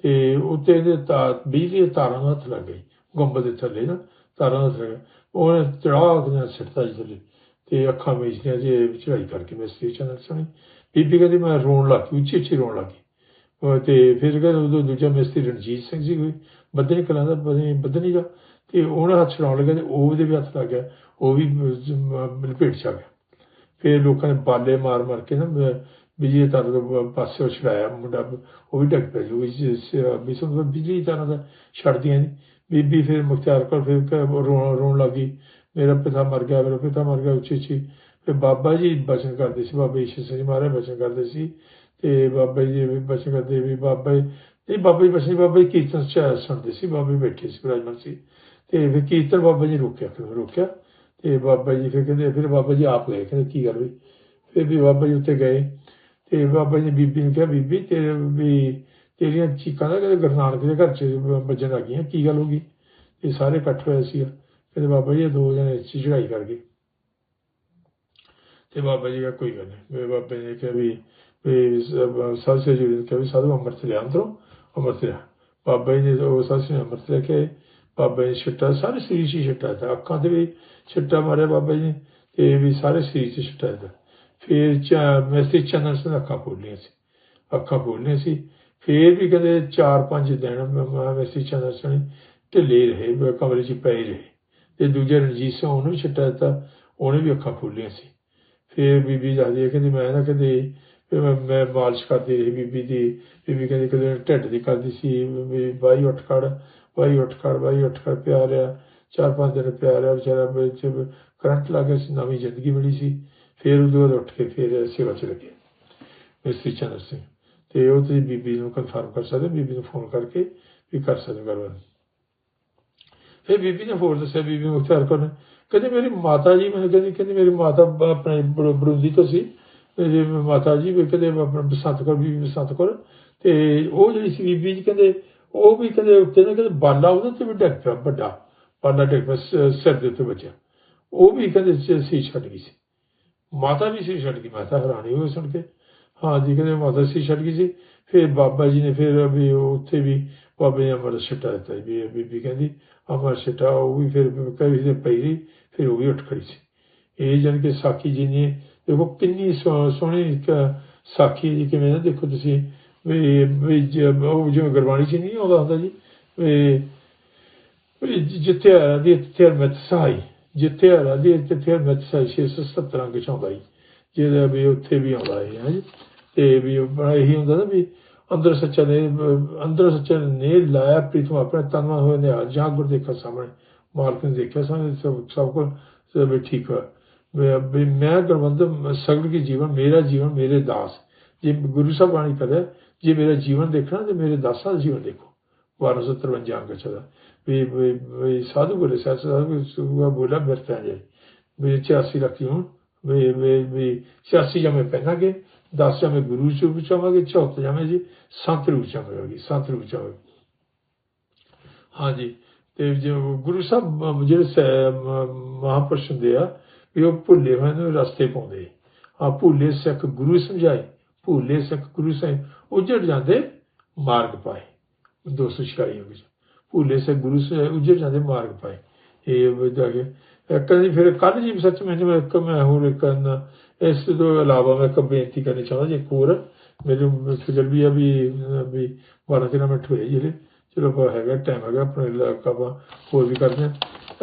ਤੇ ਉੱਤੇ ਇਹਦੇ ਤਾਰ ਬਿਜਲੀ ਦੇ ਤਾਰਾਂ ਨੂੰ ਹੱਥ ਲੱਗ ਗਈ, ਗੁੰਬਦ ਦੇ ਥੱਲੇ ਨਾ, ਤਾਰਾਂ ਦਾ ਹੱਥ ਲੱਗ ਗਿਆ ਉਹਨੇ ਚੜਾਅ ਕੇ ਸਿੱਟਤਾ ਜੀ ਥੱਲੇ, ਤੇ ਅੱਖਾਂ ਵੇਚਦੀਆਂ ਜੇ ਚੜਾਈ ਕਰਕੇ ਮਿਸਤਰੀ ਚੈਨਲ ਸੁਣੀ। ਬੀਬੀ ਕਹਿੰਦੀ ਮੈਂ ਰੋਣ ਲੱਗ ਪਈ ਉੱਚੀ ਉੱਚੀ ਰੋਣ ਲੱਗ ਗਈ। ਉਹ ਤੇ ਫਿਰ ਕਹਿੰਦਾ ਉਦੋਂ ਦੂਜਾ ਮਿਸਤਰੀ ਰਣਜੀਤ ਸਿੰਘ ਜੀ ਕੋਈ ਬੱਦਨੀ ਕਲਾਂ ਦਾ ਬੱਦਨੀ ਬੱਦਨੀ ਦਾ, ਤੇ ਉਹਨੇ ਹੱਥ ਛਡਾਉਣ ਲੱਗਾ ਤੇ ਉਹ ਉਹਦੇ ਵੀ ਹੱਥ ਲੱਗ ਗਿਆ, ਉਹ ਵੀ ਲਪੇਟ ਚ ਆ ਗਿਆ। ਫਿਰ ਲੋਕਾਂ ਨੇ ਬਾਲੇ ਮਾਰ ਮਾਰ ਕੇ ਨਾ ਬਿਜਲੀ ਤਾਰ ਦੇ ਪਾਸੇ ਉਹ ਛਡਾਇਆ, ਮੁੰਡਾ ਉਹ ਵੀ ਡੱਗ ਪਿਆ ਜੋ ਵੀ ਸਭ ਬਿਜਲੀ ਤਾਰਾਂ ਦਾ ਛੱਡਦੀਆਂ ਨਹੀਂ ਬੀਬੀ ਫਿਰ ਮੁਖਤਿਆਰ ਕੋਲ ਫਿਰ ਕ- ਰੋਣ ਰੋਣ ਲੱਗੀ ਮੇਰਾ ਪਿਤਾ ਮਰ ਗਿਆ, ਮੇਰਾ ਪਿਤਾ ਮਰ ਗਿਆ, ਉੱਚੀ ਉੱਚੀ। ਫਿਰ ਬਾਬਾ ਜੀ ਬਚਨ ਕਰਦੇ ਸੀ, ਬਾਬਾ ਈਸ਼ਰ ਸਿੰਘ ਜੀ ਮਹਾਰਾਜ ਬਚਨ ਕਰਦੇ ਸੀ, ਤੇ ਬਾਬਾ ਜੀ ਵੀ ਬਚਨ ਕਰਦੇ ਵੀ ਬਾਬਾ ਜੀ ਇਹ ਬਾਬਾ ਜੀ ਬਚਨ ਬਾਬਾ ਜੀ ਕੀਰਤਨ ਸੁਣਦੇ ਸੀ, ਬਾਬਾ ਜੀ ਬੈਠੇ ਸੀ, ਬਰਾਜਮਾਨ ਸੀ। ਤੇ ਫਿਰ ਕੀਰਤਨ ਬਾਬਾ ਜੀ ਰੋਕਿਆ ਫਿਰ ਰੋਕਿਆ। ਤੇ ਬਾਬਾ ਜੀ ਫਿਰ ਕਹਿੰਦੇ, ਫਿਰ ਬਾਬਾ ਜੀ ਆਪ ਗਏ, ਕਹਿੰਦੇ ਕੀ ਗੱਲ ਵੀ ਫਿਰ ਵੀ ਬਾਬਾ ਜੀ ਉੱਥੇ ਗਏ ਤੇ ਬਾਬਾ ਜੀ ਨੇ ਬੀਬੀ ਨੂੰ ਕਿਹਾ, ਬੀਬੀ ਤੇਰੇ ਵੀ ਤੇਰੀਆਂ ਚੀਕਾਂ ਦਾ ਕਹਿੰਦੇ ਗੁਰੂ ਨਾਨਕ ਦੇ ਘਰ ਚ ਵੱਜਣ ਲੱਗੀਆਂ, ਕੀ ਗੱਲ ਹੋ ਗਈ? ਇਹ ਸਾਰੇ ਇਕੱਠ ਹੋਏ ਸੀ। ਕਹਿੰਦੇ ਬਾਬਾ ਜੀ ਇਹ ਦੋ ਜਣੇ ਇੱਥੇ ਚੜਾਈ ਕਰ ਗਏ ਤੇ ਬਾਬਾ ਜੀ ਕਿਹਾ, ਕੋਈ ਗੱਲ ਨਹੀਂ ਮੇਰੇ ਬਾਬੇ ਨੇ ਕਿਹਾ ਵੀ ਵੀ ਸਭ ਸੇ ਜੁੜੇ ਕਿਹਾ ਵੀ ਸਾਧੂ ਅੰਮ੍ਰਿਤ ਲਿਆ, ਅੰਦਰੋਂ ਅੰਮ੍ਰਿਤ ਲਿਆ। ਬਾਬਾ ਜੀ ਨੇ ਉਹ ਸਭ ਸੇ ਅੰਮ੍ਰਿਤ ਲੈ ਕੇ ਬਾਬਾ ਜੀ ਛਿੱਟਾ, ਸਾਰੇ ਸਰੀਰ 'ਚ ਹੀ ਛਿੱਟਾ ਤਾਂ ਅੱਖਾਂ ਤੇ ਵੀ ਛਿੱਟਾ ਮਾਰਿਆ ਬਾਬਾ ਜੀ ਨੇ ਤੇ ਵੀ ਸਾਰੇ ਸਰੀਰ 'ਚ ਛਿੱਟਾ ਤਾਂ ਫਿਰ ਚਾ ਮੈਸੇਜ ਚੰਨਨ ਸਿੰਘ ਅੱਖਾਂ ਖੋਲੀਆਂ ਸੀ। ਅੱਖਾਂ ਖੋਲੀਆਂ ਸੀ। ਫਿਰ ਵੀ ਕਹਿੰਦੇ 4-5 ਦਿਨ ਮੈਸੇਜ ਚੰਨਨ ਸਿੰਘ ਢਿੱਲੇ ਰਹੇ ਕਮਰੇ 'ਚ ਪਏ ਰਹੇ। ਤੇ ਦੂਜੇ ਰਣਜੀਤ ਸਿੰਘ, ਉਹਨੂੰ ਵੀ ਛਿੱਟਾ ਦਿੱਤਾ, ਉਹਨੇ ਵੀ ਅੱਖਾਂ ਖੋਲੀਆਂ ਸੀ। ਫਿਰ ਬੀਬੀ ਦੱਸਦੀ ਹੈ ਕਹਿੰਦੀ ਮੈਂ ਨਾ ਕਹਿੰਦੀ ਮੈਂ ਮਾਲਿਸ਼ ਕਰਦੀ ਰਹੀ ਬੀਬੀ ਦੀ, ਬੀਬੀ ਕਹਿੰਦੀ ਕਦੇ ਢਿੱਡ ਦੀ ਕਰਦੀ ਸੀ, ਵੀ ਬਾਈ ਉੱਠ ਖੜ ਬਾਈ ਉੱਠ ਖੜ ਬਾਈ ਉੱਠ ਖੜ ਪਿਆ ਚਾਰ ਪੰਜ ਦਿਨ ਪਿਆ ਵਿਚਾਰਾ ਵਿੱਚ ਕਰੰਟ ਲੱਗ ਗਿਆ ਸੀ, ਨਵੀਂ ਜ਼ਿੰਦਗੀ ਮਿਲੀ ਸੀ। ਫਿਰ ਉਦੋਂ ਬਾਅਦ ਉੱਠ ਕੇ ਫਿਰ ਸੇਵਾ ਚ ਲੱਗੇ। ਮਿਸਤਰੀ ਚੰਦਰ ਸਿੰਘ। ਤੇ ਉਹ ਤੁਸੀਂ ਬੀਬੀ ਨੂੰ ਕਨਫਰਮ ਕਰ ਸਕਦੇ ਬੀਬੀ ਨੂੰ ਫੋਨ ਕਰਕੇ ਵੀ ਕਰ ਸਕਦੇ ਗੱਲਬਾਤ। ਫਿਰ ਬੀਬੀ ਨੇ ਹੋਰ ਦੱਸਿਆ, ਬੀਬੀ ਮੁਖਤਿਆਰ ਕੌਰ ਕਹਿੰਦੇ ਮੇਰੀ ਮਾਤਾ ਜੀ ਮੈਨੂੰ ਕਹਿੰਦੀ ਕਹਿੰਦੀ ਮੇਰੀ ਮਾਤਾ ਆਪਣੇ ਬੜੋ- ਤੋਂ ਸੀ। ਜੇ ਮਾਤਾ ਜੀ ਵੀ ਕਹਿੰਦੇ ਆਪਣਾ ਬਸੰਤ ਕੌਰ, ਬੀਬੀ ਬਸੰਤ ਕੌਰ। ਤੇ ਉਹ ਜਿਹੜੀ ਸੀ ਬੀਬੀ ਜੀ, ਕਹਿੰਦੇ ਉਹ ਵੀ ਕਹਿੰਦੇ ਉੱਤੇ ਨਾ ਕਹਿੰਦੇ ਬਾਲਾ ਉਹਦੇ ਤੇ ਵੀ ਡਿੱਗ ਪਿਆ ਵੱਡਾ, ਬਾਲਾ ਡਿੱਗ ਪਿਆ ਸਿਰ ਦੇ ਉੱਤੇ ਬੱਚਾ ਉਹ ਵੀ ਕਹਿੰਦੇ ਸੀ ਛੱਡ ਗਈ ਸੀ। ਮਾਤਾ ਵੀ ਸੀ ਛੱਡ ਗਈ, ਮਾਤਾ ਹੈਰਾਨੀ ਹੋਈ ਸੁਣ ਕੇ। ਹਾਂ ਜੀ, ਕਹਿੰਦੇ ਮਾਤਾ ਸੀ ਛੱਡ ਗਈ ਸੀ। ਫਿਰ ਬਾਬਾ ਜੀ ਨੇ ਫਿਰ ਵੀ ਉੱਥੇ ਵੀ ਬਾਬੇ ਨੇ ਅਮਰ ਛੱਟਾ ਦਿੱਤਾ ਵੀ ਬੀਬੀ ਕਹਿੰਦੀ, ਅਮਰ ਛੱਟਾ ਉਹ ਵੀ ਫਿਰ ਕਈ ਦਿਨ ਪਈ ਰਹੀ, ਫਿਰ ਉਹ ਵੀ ਉੱਠ ਖੜੀ ਸੀ। ਇਹ ਜਾਣੀ ਕਿ ਸਾਖੀ ਜੀ ਨੇ, ਦੇਖੋ ਕਿੰਨੀ ਸੋ- ਸੋਹਣੀ ਸਾਖੀ ਜੀ, ਕਿਵੇਂ ਨਾ ਦੇਖੋ ਤੁਸੀਂ ਵੀ ਉਹ ਜਿਵੇਂ ਗੁਰਬਾਣੀ ਚ ਨਹੀਂ ਆਉਂਦਾ ਹੁੰਦਾ ਜੀ, ਵੀ ਜਿੱਥੇ ਆ ਦੀ ਤਿੱਥੇ ਹਰਮਤ ਸਹਾਈ, ਜਿੱਥੇ ਆ ਦੀ ਤਿੱਥੇ ਹਰਮਤ ਸਹਾਈ 670 ਅੰਗ ਚ ਆਉਂਦਾ ਜੀ ਜਿਹੜਾ ਵੀ ਉੱਥੇ ਵੀ ਆਉਂਦਾ ਹੈ ਹਾਂਜੀ ਤੇ ਵੀ ਬੜਾ ਇਹੀ ਹੁੰਦਾ ਨਾ ਵੀ ਅੰਦਰ ਸੱਚਾ ਨੇ, ਅੰਦਰ ਸੱਚਾ ਨੇ ਲਾਇਆ ਪ੍ਰੀਤਮ ਆਪਣੇ ਤਨਮਾ ਹੋਏ ਨੇ ਜਾਂ ਗੁਰ ਦੇਖਾ ਸਾਹਮਣੇ, ਮਾਲਕ ਨੇ ਦੇਖਿਆ ਸਾਹਮਣੇ, ਸਭ ਸਭ ਕੁਝ ਸਭ ਠੀਕ ਹੋਇਆ। ਵੀ ਮੈਂ ਗੁਰਬੰਦ, ਸਗਲ ਕੀ ਜੀਵਨ, ਮੇਰਾ ਜੀਵਨ, ਮੇਰੇ ਦਾਸ। ਜੇ ਗੁਰੂ ਸਾਹਿਬ ਬਾਣੀ ਕਰੇ ਜੇ ਮੇਰਾ ਜੀਵਨ ਦੇਖਣਾ, ਤੇ ਮੇਰੇ ਦਾਸਾਂ ਦਾ ਜੀਵਨ ਦੇਖੋ। 1253 ਅੰਗ ਚਦਾ ਵੀ ਵੀ ਵੀ ਸਾਧੂ ਬੋਲੇ ਸਾਧ ਸਾਧੂ ਸੁਗਾ ਬੋਲਾ ਵਰਤਾ ਜਾਏ ਵੀ 86 ਰੱਖੀ ਹੁਣ। ਵੀ ਵੀ ਵੀ 86 ਜਮੇ ਪਹਿਨਾਂਗੇ 10 ਜਮੇ ਗੁਰੂ ਚ ਚਾਹਾਂਗੇ 74 ਜਮੇ ਜੀ ਸੰਤ ਰੂਪ ਚਾਹਾਂਗੇ ਸੰਤ ਰੂਪ ਚਾਹਾਂਗੇ ਹਾਂਜੀ, ਤੇ ਜੋ ਗੁਰੂ ਸਾਹਿਬ ਜਿਹੜੇ ਸ- ਮਹਾਂਪੁਰਸ਼ ਹੁੰਦੇ ਆ, ਵੀ ਉਹ ਭੁੱਲੇ ਹੋਏ ਨੂੰ, ਰਸਤੇ ਪਾਉਂਦੇ ਆ। ਭੁੱਲੇ ਸਿੱਖ ਗੁਰੂ ਸਮਝਾਏ। ਭੁੱਲੇ ਸਿੱਖ ਗੁਰੂ ਸਾਹਿਬ ਉਜੜ ਜਾਂਦੇ ਮਾਰਗ ਪਾਏ। 246 ਵਿੱਚ। ਭੁੱਲੇ ਸਿੱਖ ਗੁਰੂ ਸਾਹਿਬ ਉਜੜ ਜਾਂਦੇ ਮਾਰਗ ਪਾਏ। ਇਹ ਵਧਾ ਕੇ ਕਦੀ ਫਿਰ ਕੱਲ ਜੀ ਸੱਚ ਮੈਨੂੰ ਇੱਕ ਮੈਂ ਹੋਰ ਇੱਕ ਇਸ ਤੋਂ ਇਲਾਵਾ ਮੈਂ ਇੱਕ ਬੇਨਤੀ ਕਰਨੀ ਚਾਹੁੰਦਾ ਜੀ, ਇੱਕ ਮੈਨੂੰ ਫਿਕਰ ਵੀ ਆ ਵੀ ਵੀ 12 13 ਮਿੰਟ ਹੋਏ ਜਿਹੜੇ ਚਲੋ ਆਪਾਂ ਹੈਗਾ ਟਾਈਮ ਹੈਗਾ, ਆਪਣੇ ਇਲਾਕਾ ਆਪਾਂ ਹੋਰ ਵੀ ਕਰਦੇ ਹਾਂ।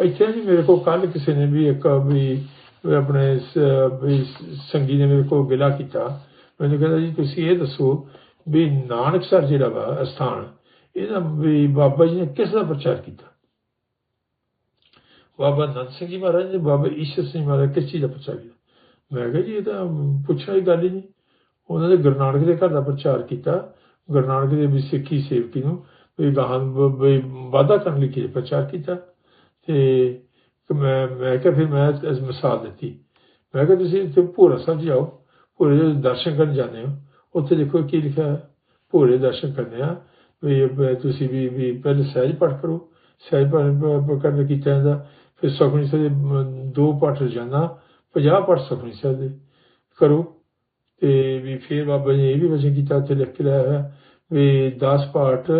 ਇੱਥੇ ਜੀ ਮੇਰੇ ਕੋਲ ਕੱਲ ਕਿਸੇ ਨੇ ਵੀ ਇੱਕ ਵੀ ਆਪਣੇ ਵੀ ਸੰਗੀ ਨੇ ਮੇਰੇ ਕੋਲ ਗਿਲਾ ਕੀਤਾ। ਮੈਨੂੰ ਕਹਿੰਦਾ ਜੀ, ਤੁਸੀਂ ਇਹ ਦੱਸੋ ਵੀ ਨਾਨਕਸਰ ਜਿਹੜਾ ਵਾ ਅਸਥਾਨ ਇਹਦਾ ਵੀ ਬਾਬਾ ਜੀ ਨੇ ਕਿਸ ਦਾ ਪ੍ਰਚਾਰ ਕੀਤਾ? ਬਾਬਾ ਨੰਦ ਸਿੰਘ ਜੀ ਮਹਾਰਾਜ ਨੇ, ਬਾਬਾ ਈਸ਼ਰ ਸਿੰਘ ਮਹਾਰਾਜ ਕਿਸ ਚੀਜ਼ ਦਾ ਪ੍ਰਚਾਰ ਕੀਤਾ? ਮੈਂ ਕਿਹਾ ਜੀ, ਇਹ ਤਾਂ ਪੁੱਛਣ ਵਾਲੀ ਗੱਲ ਹੀ ਨਹੀਂ। ਉਹਨਾਂ ਨੇ ਗੁਰੂ ਨਾਨਕ ਦੇ ਘਰ ਦਾ ਪ੍ਰਚਾਰ ਕੀਤਾ। ਗੁਰੂ ਨਾਨਕ ਦੇ ਵੀ ਸਿੱਖੀ ਸੇਵਕੀ ਨੂੰ ਵੀ ਗਾਹਾਂ ਬ- ਵਾਧਾ ਕਰਨ ਲਈ ਕੀ ਪ੍ਰਚਾਰ ਕੀਤਾ। ਤੇ ਮੈਂ ਮੈਂ ਕਿਹਾ ਫਿਰ ਮੈਂ ਮਿਸਾਲ ਦਿੱਤੀ। ਮੈਂ ਕਿਹਾ ਤੁਸੀਂ ਇੱਥੇ ਭੋਰਾ ਸਾਹਿਬ ਜਾਓ ਭੋਲੇ ਦੇ ਦਰਸ਼ਨ ਕਰਨ ਜਾਂਦੇ ਹੋ। ਉੱਥੇ ਦੇਖੋ ਕੀ ਲਿਖਿਆ ਹੈ? ਭੋਰੇ ਦਰਸ਼ਨ ਕਰਨੇ ਆ। ਵੀ ਤੁਸੀਂ ਵੀ ਵੀ ਪਹਿਲੇ ਸਹਿਜ ਪਾਠ ਕਰੋ। ਸਹਿਜ ਪਾਠ ਕਰਨ ਕੀਤਾ ਜਾਂਦਾ। ਫਿਰ ਸੁਖਮਨੀ ਸਾਹਿਬ ਦੇ ਦੋ ਪਾਠ ਰੋਜ਼ਾਨਾ 50 ਪਾਠ ਸੁਖਮਨੀ ਸਾਹਿਬ ਦੇ ਕਰੋ। ਤੇ ਵੀ ਫਿਰ ਬਾਬਾ ਜੀ ਇਹ ਵੀ ਵਚਨ ਕੀਤਾ, ਉੱਥੇ ਲਿਖ ਕੇ ਲਾਇਆ ਹੋਇਆ। ਵੀ 10 ਪਾਠ,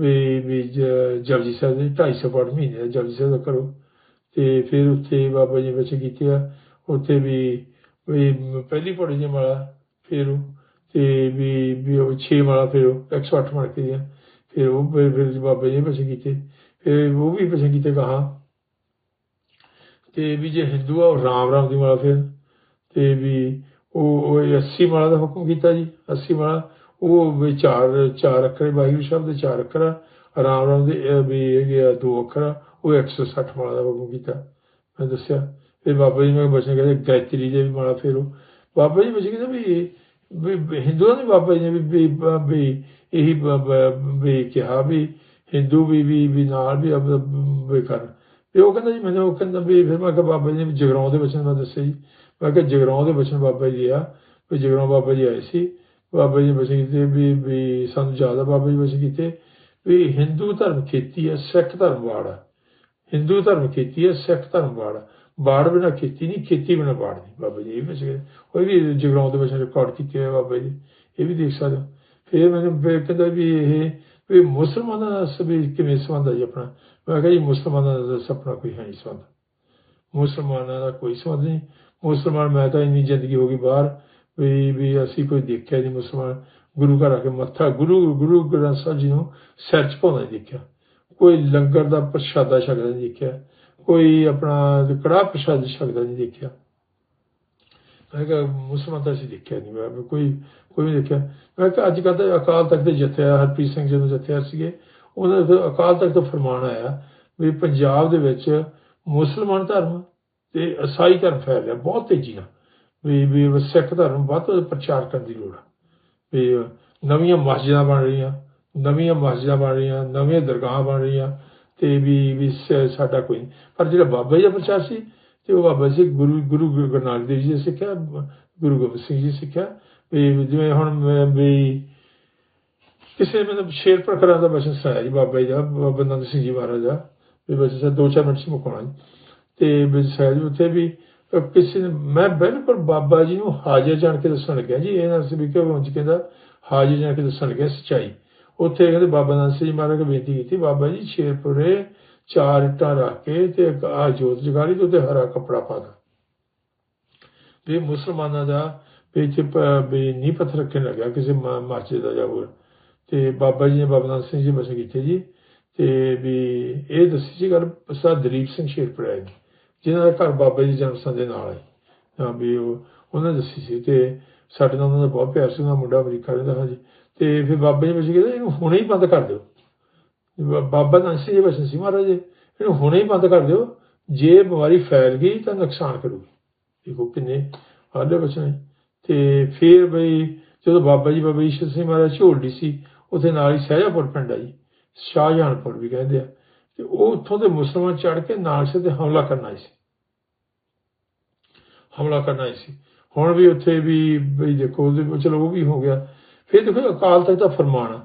ਵੀ ਵੀ ਜਪਜੀ ਸਾਹਿਬ ਦੇ 250 ਪਾਠ ਮਹੀਨੇ ਦਾ ਜਪਜੀ ਸਾਹਿਬ ਦਾ ਕਰੋ। ਤੇ ਫਿਰ ਉੱਥੇ ਬਾਬਾ ਜੀ ਵਚਨ ਕੀਤੇ ਆ। ਉੱਥੇ ਵੀ ਵੀ ਪਹਿਲੀ ਪੌੜੀ ਦੀ ਮਾਲਾ ਫੇਰੂ ਤੇ ਵੀ ਵੀ ਉਹ 6 ਮਾਲਾ ਫੇਰੂ 108 ਮਾਰ ਕੇ ਦੀਆਂ ਫਿਰ ਉਹ ਫਿਰ ਫਿਰ ਬਾਬਾ ਜੀ ਨੇ ਕੀਤੇ। ਫਿਰ ਉਹ ਵੀ ਭਜਨ ਕੀਤੇ ਕਹਾ। ਤੇ ਵੀ ਜੇ ਹਿੰਦੂ ਆ ਰਾਮ ਰਾਮ ਦੀ ਮਾਲਾ ਫਿਰ। ਤੇ ਵੀ ਉਹ ਉਹ 80 ਮਾਲਾ ਦਾ ਹੁਕਮ ਕੀਤਾ ਜੀ 80 ਮਾਲਾ ਉਹ ਵੀ ਚਾਰ ਚਾਰ ਅੱਖਰ ਵਾਹਿਗੁਰੂ ਸ਼ਬਦ ਦੇ ਚਾਰ ਅੱਖਰ ਆ। ਰਾਮ ਰਾਮ ਦੇ ਵੀ ਹੈਗੇ ਆ ਦੋ ਅੱਖਰ ਆ, ਉਹ 160 ਮਾਲਾ ਦਾ ਹੁਕਮ ਕੀਤਾ। ਮੈਂ ਦੱਸਿਆ। ਫਿਰ ਬਾਬਾ ਜੀ ਨੇ ਬਚਨ ਕਹਿੰਦੇ ਗਾਇਤਰੀ ਦੇ ਵੀ ਮਾਲਾ ਫੇਰੋ। ਬਾਬਾ ਜੀ ਬਚਨ ਕਹਿੰਦੇ ਵੀ ਵੀ ਵੀ ਹਿੰਦੂਆਂ ਦੇ ਬਾਬਾ ਜੀ ਨੇ ਵੀ ਵੀ ਇਹੀ ਵੀ ਕਿਹਾ ਵੀ ਹਿੰਦੂ ਵੀ ਵੀ ਵੀ ਨਾਲ ਵੀ ਵੀ ਕਰ ਤੇ ਉਹ ਕਹਿੰਦਾ ਜੀ ਮੈਨੂੰ ਉਹ ਕਹਿੰਦਾ ਵੀ ਫਿਰ ਮੈਂ ਕਿਹਾ ਬਾਬਾ ਜੀ ਨੇ ਜਗਰਾਉਂ ਦੇ ਬਚਨ ਮੈਂ ਦੱਸਿਆ ਜੀ। ਮੈਂ ਕਿਹਾ ਜਗਰਾਉਂ ਦੇ ਬਚਨ ਬਾਬਾ ਜੀ ਆ, ਵੀ ਜਗਰਾਉਂ ਬਾਬਾ ਜੀ ਆਏ ਸੀ। ਬਾਬਾ ਜੀ ਨੇ ਬਚਨ ਕੀਤੇ ਵੀ ਵੀ ਸਾਨੂੰ ਜ਼ਿਆਦਾ ਬਾਬਾ ਜੀ ਬਚਨ ਕੀਤੇ ਵੀ ਹਿੰਦੂ ਧਰਮ ਖੇਤੀ ਹੈ ਸਿੱਖ ਧਰਮ ਬਾੜ ਹੈ ਹਿੰਦੂ ਧਰਮ ਖੇਤੀ ਹੈ ਸਿੱਖ ਧਰਮ ਬਾੜ ਬਾੜ ਬਿਨਾ ਖੇਤੀ ਨਹੀਂ, ਖੇਤੀ ਬਿਨਾ ਬਾੜ ਨਹੀਂ। ਬਾਬਾ ਜੀ ਇਹ ਵੀ ਸੀ ਉਹ ਵੀ ਜਗਰਾਉਂ ਦੇ ਵਿੱਚ ਰਿਕਾਰਡ ਕੀਤੇ ਹੋਏ ਬਾਬਾ ਜੀ, ਇਹ ਵੀ ਦੇਖ ਸਕਦੇ ਹੋ। ਫਿਰ ਮੈਨੂੰ ਫਿਰ ਕਹਿੰਦਾ ਵੀ ਇਹ, ਵੀ ਮੁਸਲਮਾਨਾਂ ਦਾ ਸਭੀ ਕਿਵੇਂ ਸੰਬੰਧ ਹੈ ਜੀ ਆਪਣਾ? ਮੈਂ ਕਿਹਾ ਜੀ ਮੁਸਲਮਾਨਾਂ ਦਾ ਸਪਨਾ ਕੋਈ ਹੈ ਨਹੀਂ ਸੰਬੰਧ। ਮੁਸਲਮਾਨਾਂ ਦਾ ਕੋਈ ਸੰਬੰਧ ਨਹੀਂ। ਮੁਸਲਮਾਨ, ਮੈਂ ਤਾਂ ਇੰਨੀ ਜ਼ਿੰਦਗੀ ਹੋ ਗਈ ਬਾਹਰ, ਵੀ ਵੀ ਅਸੀਂ ਕੋਈ ਦੇਖਿਆ ਨਹੀਂ ਮੁਸਲਮਾਨ। ਗੁਰੂ ਘਰ ਆ ਕੇ ਮੱਥਾ, ਗੁਰੂ ਗੁਰੂ ਗ੍ਰੰਥ ਸਾਹਿਬ ਜੀ ਨੂੰ ਸਿਰ ਚ ਪਾਉਂਦਾ ਦੇਖਿਆ। ਕੋਈ ਲੰਗਰ ਦਾ ਪ੍ਰਸ਼ਾਦਾ ਛਕਦਾ ਨਹੀਂ ਦੇਖਿਆ। ਕੋਈ ਆਪਣਾ ਕੜਾਹ ਪ੍ਰਸ਼ਾਦ ਛਕਦਾ, ਨਹੀਂ ਦੇਖਿਆ। ਮੈਂ ਕਿਹਾ, ਮੁਸਲਮਾਨ ਤਾਂ ਅਸੀਂ ਦੇਖਿਆ ਨਹੀਂ। ਮੈਂ ਕੋਈ ਕੋਈ ਨਹੀਂ ਦੇਖਿਆ। ਮੈਂ ਕਿਹਾ, ਅੱਜ ਕੱਲ੍ਹ ਤਾਂ ਅਕਾਲ ਤਖਤ ਦੇ ਜਥੇਦਾਰ ਹਰਪ੍ਰੀਤ ਸਿੰਘ ਜਦੋਂ ਜਥੇਦਾਰ ਸੀਗੇ। ਉਹਨਾਂ ਦਾ ਅਕਾਲ ਤਖਤ ਤੋਂ ਫਰਮਾਨ ਆਇਆ ਵੀ ਪੰਜਾਬ ਦੇ ਵਿੱਚ ਮੁਸਲਮਾਨ ਧਰਮ ਤੇ ਈਸਾਈ ਧਰਮ ਫੈਲ ਰਿਹਾ, ਬਹੁਤ ਤੇਜ਼ੀ ਨਾਲ। ਵੀ ਵੀ ਸਿੱਖ ਧਰਮ ਵੱਧ ਤੋਂ ਪ੍ਰਚਾਰ ਕਰਨ ਦੀ ਲੋੜ ਆ। ਵੀ ਨਵੀਆਂ ਮਸਜਿਦਾਂ ਬਣ ਰਹੀਆਂ, ਨਵੀਆਂ ਮਸਜਿਦਾਂ ਬਣ ਰਹੀਆਂ, ਨਵੀਆਂ ਦਰਗਾਹਾਂ ਬਣ ਰਹੀਆਂ। ਤੇ ਵੀ ਵੀ ਸਾਡਾ ਕੋਈ ਨਹੀਂ। ਪਰ ਜਿਹੜਾ ਬਾਬਾ ਜੀ ਦਾ ਪ੍ਰਚਾਰ ਸੀ, ਤੇ ਉਹ ਬਾਬਾ ਜੀ ਗੁਰੂ ਗੁਰੂ ਗੁਰੂ ਨਾਨਕ ਦੇਵ ਜੀ ਨੇ ਸਿੱਖਿਆ, ਗੁਰੂ ਗੋਬਿੰਦ ਸਿੰਘ ਜੀ ਸਿੱਖਿਆ। ਵੀ ਜਿਵੇਂ ਹੁਣ ਮੈਂ, ਵੀ ਕਿਸੇ ਮਤਲਬ ਸ਼ੇਰ ਪ੍ਰਕਰਾਂ ਦਾ ਬਚਨ ਸੁਣਾਇਆ ਜੀ, ਬਾਬਾ ਜੀ ਦਾ, ਬਾਬਾ ਨੰਦ ਸਿੰਘ ਜੀ ਮਹਾਰਾਜ ਦਾ। ਵੀ ਬਸ ਸਾ ਦੋ ਚਾਰ ਮਿੰਟ ਸੀ ਮੁਕਾਉਣਾ ਜੀ। ਤੇ ਵੀ ਸਾਹਿਬ ਉੱਥੇ ਵੀ ਕਿਸੇ ਨੇ, ਮੈਂ ਬਿਲਕੁਲ ਬਾਬਾ ਜੀ ਨੂੰ ਹਾਜ਼ਰ ਜਾਣ ਕੇ ਦੱਸਣ ਲੱਗਿਆ ਜੀ। ਇਹ ਨਾ ਸੀ ਵੀ ਕਿ ਉਂਝ ਕਹਿੰਦਾ, ਹਾਜ਼ਰ ਜਾਣ ਕੇ ਦੱਸਣ ਲੱਗਿਆ ਸੱਚਾਈ। ਉੱਥੇ ਕਹਿੰਦੇ ਬਾਬਾ ਨੰਦ ਸਿੰਘ ਮਹਾਰਾਜ ਨੇ ਬੇਨਤੀ ਕੀਤੀ, ਬਾਬਾ ਜੀ ਸ਼ੇਰਪੁਰੇ ਚਾਰ ਇੱਟਾਂ ਰੱਖ ਕੇ ਤੇ ਇੱਕ ਆ ਜੋਤ ਜਗਾਲੀ ਤੇ ਉੱਤੇ ਹਰਾ ਕੱਪੜਾ ਪਾ ਦਾ। ਵੀ ਮੁਸਲਮਾਨਾਂ ਦਾ ਵਿੱਚ ਪ- ਪੱਥਰ ਰੱਖਣ ਲੱਗਿਆ, ਕਿਸੇ ਮਸਜਿਦ ਦਾ ਜਾਂ ਹੋਰ, ਤੇ ਬਾਬਾ ਜੀ ਨੇ ਬਾਬਾ ਨੰਦ ਸਿੰਘ ਜੀ ਬਸ ਕੀਤੇ ਜੀ, ਤੇ ਵੀ ਇਹ ਦੱਸੀ ਸੀ ਗੱਲ ਸਾ ਦਲੀਪ ਸਿੰਘ ਸ਼ੇਰਪੁਰਾ ਜੀ ਜਿਨ੍ਹਾਂ ਦਾ ਘਰ ਬਾਬਾ ਜੀ ਜਨਮ ਦੇ ਨਾਲ ਹੈ। ਤਾਂ ਵੀ ਉਹ, ਉਹਨਾਂ ਨੇ ਦੱਸੀ ਸੀ ਤੇ ਸਾਡੇ ਨਾਲ ਉਹਨਾਂ ਦਾ ਬਹੁਤ ਪਿਆਰ ਸੀ, ਉਹਨਾਂ ਮੁੰਡਾ ਅਮਰੀਕਾ ਰਹਿੰਦਾ ਹਾਂ ਜੀ ਤੇ ਫਿਰ ਬਾਬਾ ਜੀ ਬਸ ਕਹਿੰਦੇ ਇਹਨੂੰ ਹੁਣੇ ਹੀ ਬੰਦ ਕਰ ਦਿਓ। ਬਾਬਾ ਨਾਨਸ਼ੀ ਜੀ ਬਚਨ ਸੀ ਮਹਾਰਾਜ ਇਹਨੂੰ ਹੁਣੇ ਹੀ ਬੰਦ ਕਰ ਦਿਓ। ਜੇ ਬਿਮਾਰੀ ਫੈਲ ਗਈ ਤਾਂ ਨੁਕਸਾਨ ਕਰੂਗੀ। ਦੇਖੋ ਕਿੰਨੇ ਆਲੇ ਬਚਨ ਤੇ ਫਿਰ ਬਈ ਜਦੋਂ ਬਾਬਾ ਜੀ, ਬਾਬਾ ਈਸ਼ਰ ਸਿੰਘ ਮਹਾਰਾਜ ਝੋਲਡੀ ਸੀ, ਉੱਥੇ ਨਾਲ ਹੀ ਸਹਿਜਾਪੁਰ ਪਿੰਡ ਆ ਜੀ। ਸ਼ਾਹਜਹਾਨਪੁਰ ਵੀ ਕਹਿੰਦੇ ਆ। ਤੇ ਉਹ ਉੱਥੋਂ ਦੇ ਮੁਸਲਮਾਨ ਚੜ ਕੇ ਨਾਨਸੇ ਤੇ ਹਮਲਾ ਕਰਨਾ ਆਏ ਸੀ। ਹਮਲਾ ਕਰਨਾ ਆਏ ਸੀ। ਹੁਣ ਵੀ ਉੱਥੇ ਵੀ ਬਈ ਦੇਖੋ ਉਹਦੇ ਚਲੋ ਉਹ ਵੀ ਹੋ ਗਿਆ, ਫਿਰ ਦੇਖੋ ਅਕਾਲ ਤਖਤ ਦਾ ਫਰਮਾਨ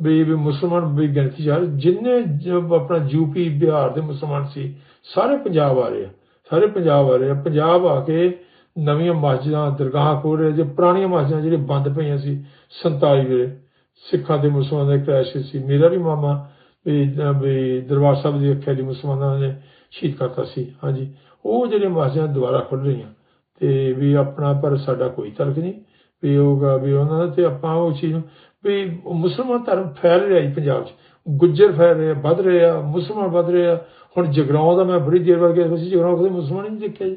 ਵੀ ਵੀ ਮੁਸਲਮਾਨ ਵੀ ਗਿਣਤੀ ਚਾਰ ਜਿੰਨੇ ਜਬ ਆਪਣਾ ਯੂਪੀ ਬਿਹਾਰ ਦੇ ਮੁਸਲਮਾਨ ਸੀ, ਸਾਰੇ ਪੰਜਾਬ ਆ ਰਹੇ ਆ, ਸਾਰੇ ਪੰਜਾਬ ਆ ਰਹੇ ਆ, ਪੰਜਾਬ ਆ ਕੇ ਨਵੀਆਂ ਮਸਜਿਦਾਂ, ਦਰਗਾਹ ਖੋਲ ਰਹੇ ਜੇ ਪੁਰਾਣੀਆਂ ਮਸਜਿਦਾਂ ਜਿਹੜੇ ਬੰਦ ਪਈਆਂ ਸੀ 47 ਵੇਲੇ, ਸਿੱਖਾਂ ਦੇ ਮੁਸਲਮਾਨਾਂ ਦੇ ਕ੍ਰੈਸ਼ ਸੀ, ਮੇਰਾ ਵੀ ਮਾਮਾ ਵੀ ਦਰਬਾਰ ਸਾਹਿਬ ਦੀ ਅੱਖਿਆ ਦੀ ਮੁਸਲਮਾਨਾਂ ਨੇ ਸ਼ਹੀਦ ਕਰਤਾ ਸੀ, ਹਾਂਜੀ, ਉਹ ਜਿਹੜੀਆਂ ਮਸਜਿਦਾਂ ਦੁਬਾਰਾ ਖੁੱਲ ਰਹੀਆਂ ਤੇ ਵੀ ਆਪਣਾ, ਪਰ ਸਾਡਾ ਕੋਈ ਤਰਕ ਨਹੀਂ। ਵੀ ਹੋਗਾ ਵੀ ਉਹਨਾਂ ਦਾ ਤੇ ਆਪਾਂ ਉਹ ਚੀਜ਼ ਨੂੰ, ਵੀ ਮੁਸਲਮਾਨ ਧਰਮ ਫੈਲ ਰਿਹਾ ਜੀ ਪੰਜਾਬ 'ਚ। ਗੁੱਜਰ ਫੈਲ ਰਿਹਾ, ਵੱਧ ਰਿਹਾ, ਮੁਸਲਮਾਨ ਵੱਧ ਰਿਹਾ। ਹੁਣ ਜਗਰਾਉਂ ਦਾ ਮੈਂ ਬੜੀ ਦੇਰ ਬਾਅਦ ਗਿਆ ਸੀ ਜਗਰਾਉਂ ਕਦੇ ਮੁਸਲਮਾਨ ਹੀ ਨਹੀਂ ਦੇਖਿਆ ਜੀ।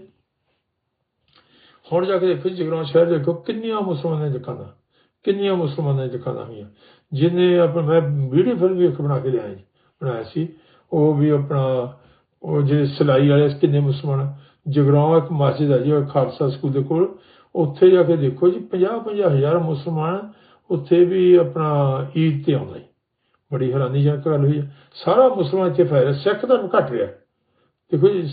ਹੁਣ ਜਾ ਕੇ ਦੇਖੋ ਜੀ, ਜਗਰਾਉਂ ਸ਼ਹਿਰ ਦੇਖੋ, ਕਿੰਨੀਆਂ ਮੁਸਲਮਾਨਾਂ ਦੀਆਂ ਦੁਕਾਨਾਂ ਕਿੰਨੀਆਂ ਮੁਸਲਮਾਨਾਂ ਦੀਆਂ ਦੁਕਾਨਾਂ ਹੋਈਆਂ। ਜਿਹਨੇ ਆਪਣਾ ਮੈਂ ਵੀਡੀਓ ਫਿਲਮ ਵੀ ਇੱਕ ਬਣਾ ਕੇ ਲਿਆਇਆ ਜੀ, ਬਣਾਇਆ ਸੀ। ਉਹ ਵੀ ਆਪਣਾ, ਉਹ ਜਿਹੜੇ ਸਿਲਾਈ ਵਾਲੇ ਕਿੰਨੇ ਮੁਸਲਮਾਨ। ਜਗਰਾਉਂ ਇੱਕ ਮਸਜਿਦ ਹੈ ਜੀ ਖਾਲਸਾ ਸਕੂਲ ਦੇ ਕੋਲ। ਉੱਥੇ ਜਾ ਕੇ ਦੇਖੋ ਜੀ 50 50 ਹਜ਼ਾਰ ਮੁਸਲਮਾਨ ਉੱਥੇ ਵੀ ਆਪਣਾ ਈਦ ਤੇ ਆਉਂਦਾ। ਜੀ ਬੜੀ ਹੈਰਾਨੀਜਨਕ ਗੱਲ ਹੋਈ ਸਾਰਾ ਮੁਸਲਮਾਨ ਇੱਥੇ ਫੈਲ ਸਿੱਖ ਧਰਮ ਘਟ ਰਿਹਾ। ਦੇਖੋ ਜੀ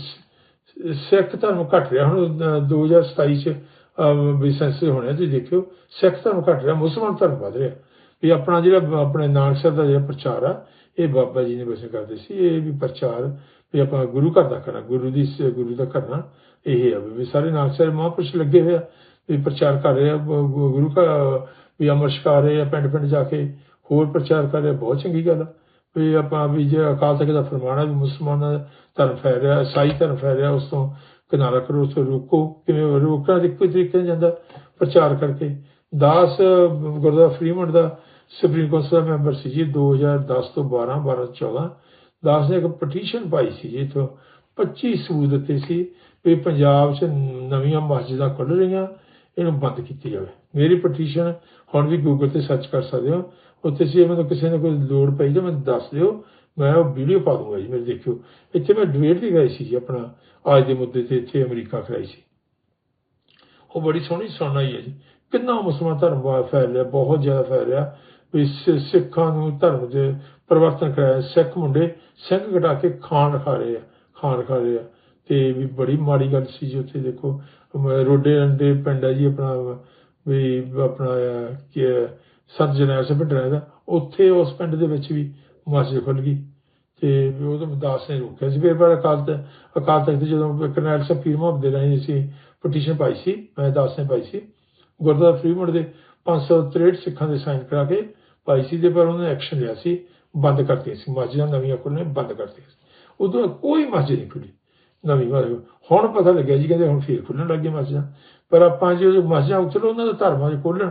ਸਿੱਖ ਧਰਮ ਘਟ ਰਿਹਾ। ਹੁਣ ਅਹ, 2027 ਚ ਅਹ, ਵੀ ਸੈਂਸਸ ਹੋਣੇ ਤੁਸੀਂ ਦੇਖਿਓ। ਸਿੱਖ ਧਰਮ ਘਟ ਰਿਹਾ ਮੁਸਲਮਾਨ ਧਰਮ ਵਧ ਰਿਹਾ। ਵੀ ਆਪਣਾ ਜਿਹੜਾ ਆਪਣੇ ਨਾਨਕ ਸਾਹਿਬ ਦਾ ਜਿਹੜਾ ਪ੍ਰਚਾਰ ਆ ਇਹ ਬਾਬਾ ਜੀ ਨੇ ਬਸ ਕਰਦੇ ਸੀ ਇਹ ਵੀ ਪ੍ਰਚਾਰ ਵੀ ਆਪਾਂ ਗੁਰੂ ਘਰ ਦਾ ਕਰਨਾ ਗੁਰੂ ਦੀ ਗੁਰੂ ਦਾ ਕਰਨਾ ਇਹ ਆ ਵੀ ਸਾਰੇ ਨਾਨਕ ਸਾਹਿਬ ਮਹਾਂਪੁਰਸ਼ ਲੱਗੇ ਹੋਏ ਆ, ਵੀ ਪ੍ਰਚਾਰ ਕਰ ਰਹੇ ਆ ਗੁਰੂ ਘਰ, ਵੀ ਅਮਰ ਛਕਾ ਰਹੇ ਆ, ਪਿੰਡ ਪਿੰਡ ਜਾ ਕੇ ਹੋਰ ਪ੍ਰਚਾਰ ਕਰ ਰਹੇ ਬਹੁਤ ਚੰਗੀ ਗੱਲ ਆ। ਵੀ ਆਪਾਂ ਵੀ ਜੇ ਅਕਾਲ ਤਖਤ ਦਾ ਫਰਮਾਨ ਵੀ ਮੁਸਲਮਾਨਾਂ ਦਾ ਧਰਮ ਫੈਲ ਰਿਹਾ ਈਸਾਈ ਧਰਮ ਫੈਲ ਰਿਹਾ ਉਸ ਤੋਂ ਕਿਨਾਰਾ ਕਰੋ, ਉਸ ਤੋਂ ਰੋਕੋ, ਕਿਵੇਂ ਰੋਕਣਾ ਦੀ ਕੋਈ ਤਰੀਕੇ ਨਹੀਂ ਜਾਂਦਾ ਪ੍ਰਚਾਰ ਕਰਕੇ। ਦਾਸ, ਗੁਰਦੁਆਰਾ ਫਰੀਮੰਡ ਦਾ ਸੁਪਰੀਮ ਕੌਂਸਲ ਦਾ ਮੈਂਬਰ ਸੀ ਜੀ 2010 ਤੋਂ 12 12 14 ਦਾਸ ਨੇ ਇੱਕ ਪਟੀਸ਼ਨ ਪਾਈ ਸੀ ਜੀ ਤੋਂ 25 ਸਬੂਤ ਦਿੱਤੇ ਸੀ ਵੀ ਪੰਜਾਬ 'ਚ ਨਵੀਆਂ ਮਸਜਿਦਾਂ ਖੁੱਲ੍ਹ ਰਹੀਆਂ, ਇਹਨੂੰ ਬੰਦ ਕੀਤੀ ਜਾਵੇ। ਮੇਰੀ ਪਟੀਸ਼ਨ ਹੁਣ ਵੀ ਗੂਗਲ ਤੇ ਸਰਚ ਕਰ ਸਕਦੇ ਹੋ। ਉੱਥੇ ਸੀ, ਮੈਨੂੰ ਕਿਸੇ ਨੇ ਕੋਈ ਲੋੜ ਪਈ ਤਾਂ ਮੈਨੂੰ ਦੱਸ ਦਿਓ। ਮੈਂ ਉਹ ਵੀਡੀਓ ਪਾ ਦੂੰਗਾ ਜੀ ਮੇਰੇ ਦੇਖਿਓ। ਇੱਥੇ ਮੈਂ ਡਿਬੇਟ ਵੀ ਕਰਾਈ ਸੀ ਜੀ ਆਪਣਾ, ਅੱਜ ਦੇ ਮੁੱਦੇ ਤੇ ਇੱਥੇ ਅਮਰੀਕਾ ਕਰਾਈ ਸੀ। ਉਹ ਬੜੀ ਸੋਹਣੀ ਸੁਣਨਾ ਹੀ ਹੈ ਜੀ। ਕਿੰਨਾ ਮੁਸਲਮਾਨ ਧਰਮ ਫੈਲ ਰਿਹਾ, ਬਹੁਤ ਜ਼ਿਆਦਾ ਫੈਲ ਰਿਹਾ। ਵੀ ਸਿੱਖਾਂ ਨੂੰ ਧਰਮ ਦੇ ਪਰਿਵਰਤਨ ਕਰਾਇਆ ਸਿੱਖ ਮੁੰਡੇ ਸਿੰਘ ਘਟਾ ਕੇ ਖਾਣ ਖਾ ਰਹੇ ਆ ਖਾਣ ਖਾ ਰਹੇ ਆ। ਤੇ ਵੀ ਬੜੀ ਮਾੜੀ ਗੱਲ ਸੀ ਜੀ ਉੱਥੇ ਦੇਖੋ ਰੋਡੇ ਅੰਡੇ ਪਿੰਡ ਹੈ ਜੀ ਆਪਣਾ ਵੀ ਆਪਣਾ ਕੀ ਹੈ, ਸੱਤ ਜਨੈਲ ਸੇ ਪਿੰਡ ਰਹਿੰਦਾ। ਉੱਥੇ ਉਸ ਪਿੰਡ ਦੇ ਵਿੱਚ ਵੀ ਮਸਜਿਦ ਖੁੱਲ ਗਈ ਤੇ ਉਹ ਤਾਂ ਦਾਸ ਨੇ ਰੋਕਿਆ ਸੀ। ਫਿਰ ਪਰ ਅਕਾਲ ਤਖਤ ਅਕਾਲ ਤਖਤ ਜਦੋਂ ਕਰਨੈਲ ਸਾਹਿਬ ਪੀਰ ਮੁਹੰਮਦ ਦੇ ਰਾਹੀਂ ਅਸੀਂ ਪਟੀਸ਼ਨ ਪਾਈ ਸੀ ਮੈਂ ਦਾਸ ਨੇ ਪਾਈ ਸੀ ਗੁਰਦੁਆਰਾ ਫਰੀਮੋਡ ਦੇ 563 ਸਿੱਖਾਂ ਦੇ ਸਾਈਨ ਕਰਾ ਕੇ ਪਾਈ ਸੀ ਤੇ ਪਰ ਉਹਨੇ ਐਕਸ਼ਨ ਲਿਆ ਸੀ। ਬੰਦ ਕਰਤੀ ਸੀ। ਮਸਜਿਦਾਂ ਨਵੀਆਂ ਖੁੱਲ੍ਹਣੇ ਬੰਦ ਕਰਤੀ ਸੀ। ਉਦੋਂ ਕੋਈ ਮਸਜਿਦ ਨਹੀਂ ਖੁੱਲੀ। ਨਵੀਂ ਮਸਜਿਦ। ਹੁਣ ਪਤਾ ਲੱਗਿਆ ਜੀ, ਕਹਿੰਦੇ ਹੁਣ ਫੇਰ ਖੁੱਲਣ ਲੱਗੇ ਮਸਜਿਦਾਂ। ਪਰ ਆਪਾਂ ਜੇ ਮਸਜਿਦਾਂ ਉਤਰ ਉਹਨਾਂ ਦਾ ਧਰਮਾਂ 'ਚ ਖੋਲਣ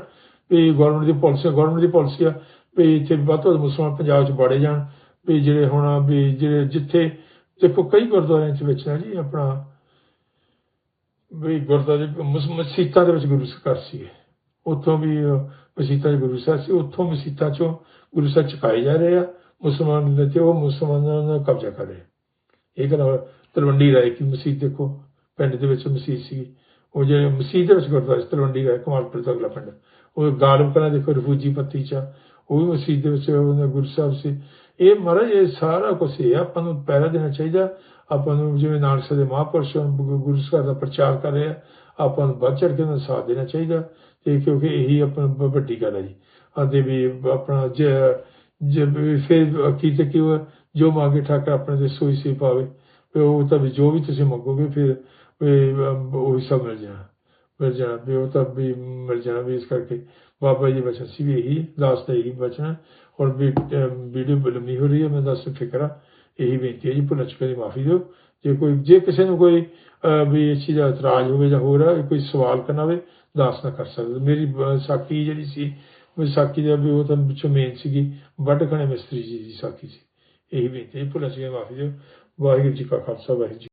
ਵੀ ਗਵਰਨਮੈਂਟ ਦੀ ਪਾਲਿਸੀ ਗਵਰਨਮੈਂਟ ਦੀ ਪਾਲਿਸੀ ਆ, ਵੀ ਇੱਥੇ ਵੱਧ ਤੋਂ ਵੱਧ ਮੁਸਲਮਾਨ ਪੰਜਾਬ 'ਚ ਬਾੜੇ ਜਾਣ, ਵੀ ਜਿਹੜੇ ਹੁਣ ਵੀ ਜਿਹੜੇ ਜਿੱਥੇ, ਦੇਖੋ ਕਈ ਗੁਰਦੁਆਰਿਆਂ 'ਚ ਵਿੱਚ ਨਾ ਜੀ ਆਪਣਾ, ਵੀ ਗੁਰਦੁਆਰੇ ਮਸੀਤਾਂ ਦੇ ਵਿੱਚ ਗੁਰੂ ਘਰ ਸੀਗੇ ਉੱਥੋਂ ਵੀ ਮਸੀਤਾਂ 'ਚ ਗੁਰੂ ਸਾਹਿਬ ਸੀ ਉੱਥੋਂ ਮਸੀਤਾਂ 'ਚੋਂ ਗੁਰੂ ਸਾਹਿਬ ਚੁਕਾਏ ਜਾ ਰਹੇ ਆ ਮੁਸਲਮਾਨ ਦੇ ਤੇ ਉਹ ਮੁਸਲਮਾਨਾਂ ਦਾ ਕਬਜ਼ਾ ਕਰ ਰਹੇ ਇਹ ਗੱਲ ਤਲਵੰਡੀ ਰਾਏ ਕੀ ਮਸਜਿਦ ਦੇਖੋ ਪਿੰਡ ਦੇ ਵਿੱਚ ਮਸਜਿਦ ਸੀ ਉਹ ਜਿਹੜੇ ਮਸਜਿਦ ਦੇ ਵਿੱਚ ਗੁਰਦੁਆਰਾ ਤਲਵੰਡੀ ਰਾਏ ਕਮਾਲਪੁਰ ਤੋਂ ਅਗਲਾ ਪਿੰਡ ਉਹ ਗਾਲਬ ਕਹਿੰਦਾ ਦੇਖੋ ਰਫੂਜੀ ਪੱਤੀ ਚ ਉਹ ਵੀ ਮਸੀਤ ਦੇ ਵਿੱਚ ਉਹਨਾਂ ਗੁਰੂ ਸਾਹਿਬ ਸੀ ਇਹ ਮਹਾਰਾਜ ਇਹ ਸਾਰਾ ਕੁਝ ਇਹ ਆ, ਆਪਾਂ ਨੂੰ ਪਹਿਰਾ ਦੇਣਾ ਚਾਹੀਦਾ ਆਪਾਂ ਨੂੰ ਜਿਵੇਂ ਨਾਨਕ ਸਾਹਿਬ ਦੇ ਮਹਾਂਪੁਰਸ਼ ਗੁਰੂ ਸਾਹਿਬ ਦਾ ਪ੍ਰਚਾਰ ਕਰ ਰਹੇ ਆ ਆਪਾਂ ਨੂੰ ਵੱਧ ਚੜ ਕੇ ਉਹਨਾਂ ਦਾ ਸਾਥ ਦੇਣਾ ਚਾਹੀਦਾ ਤੇ ਕਿਉਂਕਿ ਇਹੀ ਆਪਣਾ ਵੱਡੀ ਗੱਲ ਹੈ ਜੀ। ਆਦੇ ਵੀ ਆਪਣਾ ਜੇ ਜੇ ਵੀ ਫਿਰ ਕੀ ਤੇ ਜੋ ਮੰਗੇ ਠਾਕਰ ਆਪਣੇ ਦੇ ਸੋਈ ਸੀ ਪਾਵੇ ਵੀ ਉਹ ਤਾਂ ਵੀ ਜੋ ਵੀ ਤੁਸੀਂ ਮੰਗੋਗੇ ਫਿਰ ਵੀ ਅਮ, ਮਿਲ ਜਾਣਾ ਮਿਲ ਜਾਣਾ ਵੀ ਉਹ ਤਾਂ ਵੀ ਮਿਲ ਜਾਣਾ ਵੀ ਇਸ ਕਰਕੇ। ਬਾਬਾ ਜੀ ਬਚਨ ਸੀ ਵੀ ਇਹੀ ਦਾਸ ਦਾ ਇਹੀ ਬਚਨ ਹੁਣ ਵੀ ਵੀਡੀਓ ਲੰਮੀ ਹੋ ਰਹੀ ਹੈ ਮੈਂ ਦੱਸ ਫਿਕਰ ਆ ਇਹੀ ਬੇਨਤੀ ਹੈ ਜੀ ਭੁੱਲ ਦੀ ਮਾਫੀ ਦਿਓ। ਜੇ ਕੋਈ ਜੇ ਕਿਸੇ ਨੂੰ ਕੋਈ ਵੀ ਇਸ ਚੀਜ਼ ਦਾ ਇਤਰਾਜ਼ ਹੋਵੇ ਜਾਂ ਹੋਰ ਆ ਕੋਈ ਸਵਾਲ ਕਰਨਾ ਹੋਵੇ ਦਾਸ ਨਾ ਕਰ ਸਕਦਾ। ਮੇਰੀ ਅਹ, ਸਾਕੀ ਜਿਹੜੀ ਸੀ ਮੇਰੀ ਦਾ ਵੀ ਉਹ ਤਾਂ ਵਿੱਚੋਂ ਮੇਨ ਸੀਗੀ ਵੱਡ ਖਣੇ ਮਿਸਤਰੀ ਜੀ ਦੀ ਸਾਕੀ ਸੀ। ਇਹੀ ਬੇਨਤੀ ਹੈ ਭੁੱਲ ਚੁੱਕੇ ਦੀ ਮਾਫੀ ਦਿਓ। ਵਾਹਿਗੁਰੂ ਜੀ ਕਾ ਖਾਲਸਾ ਵਾਹਿਗੁਰੂ ਜੀ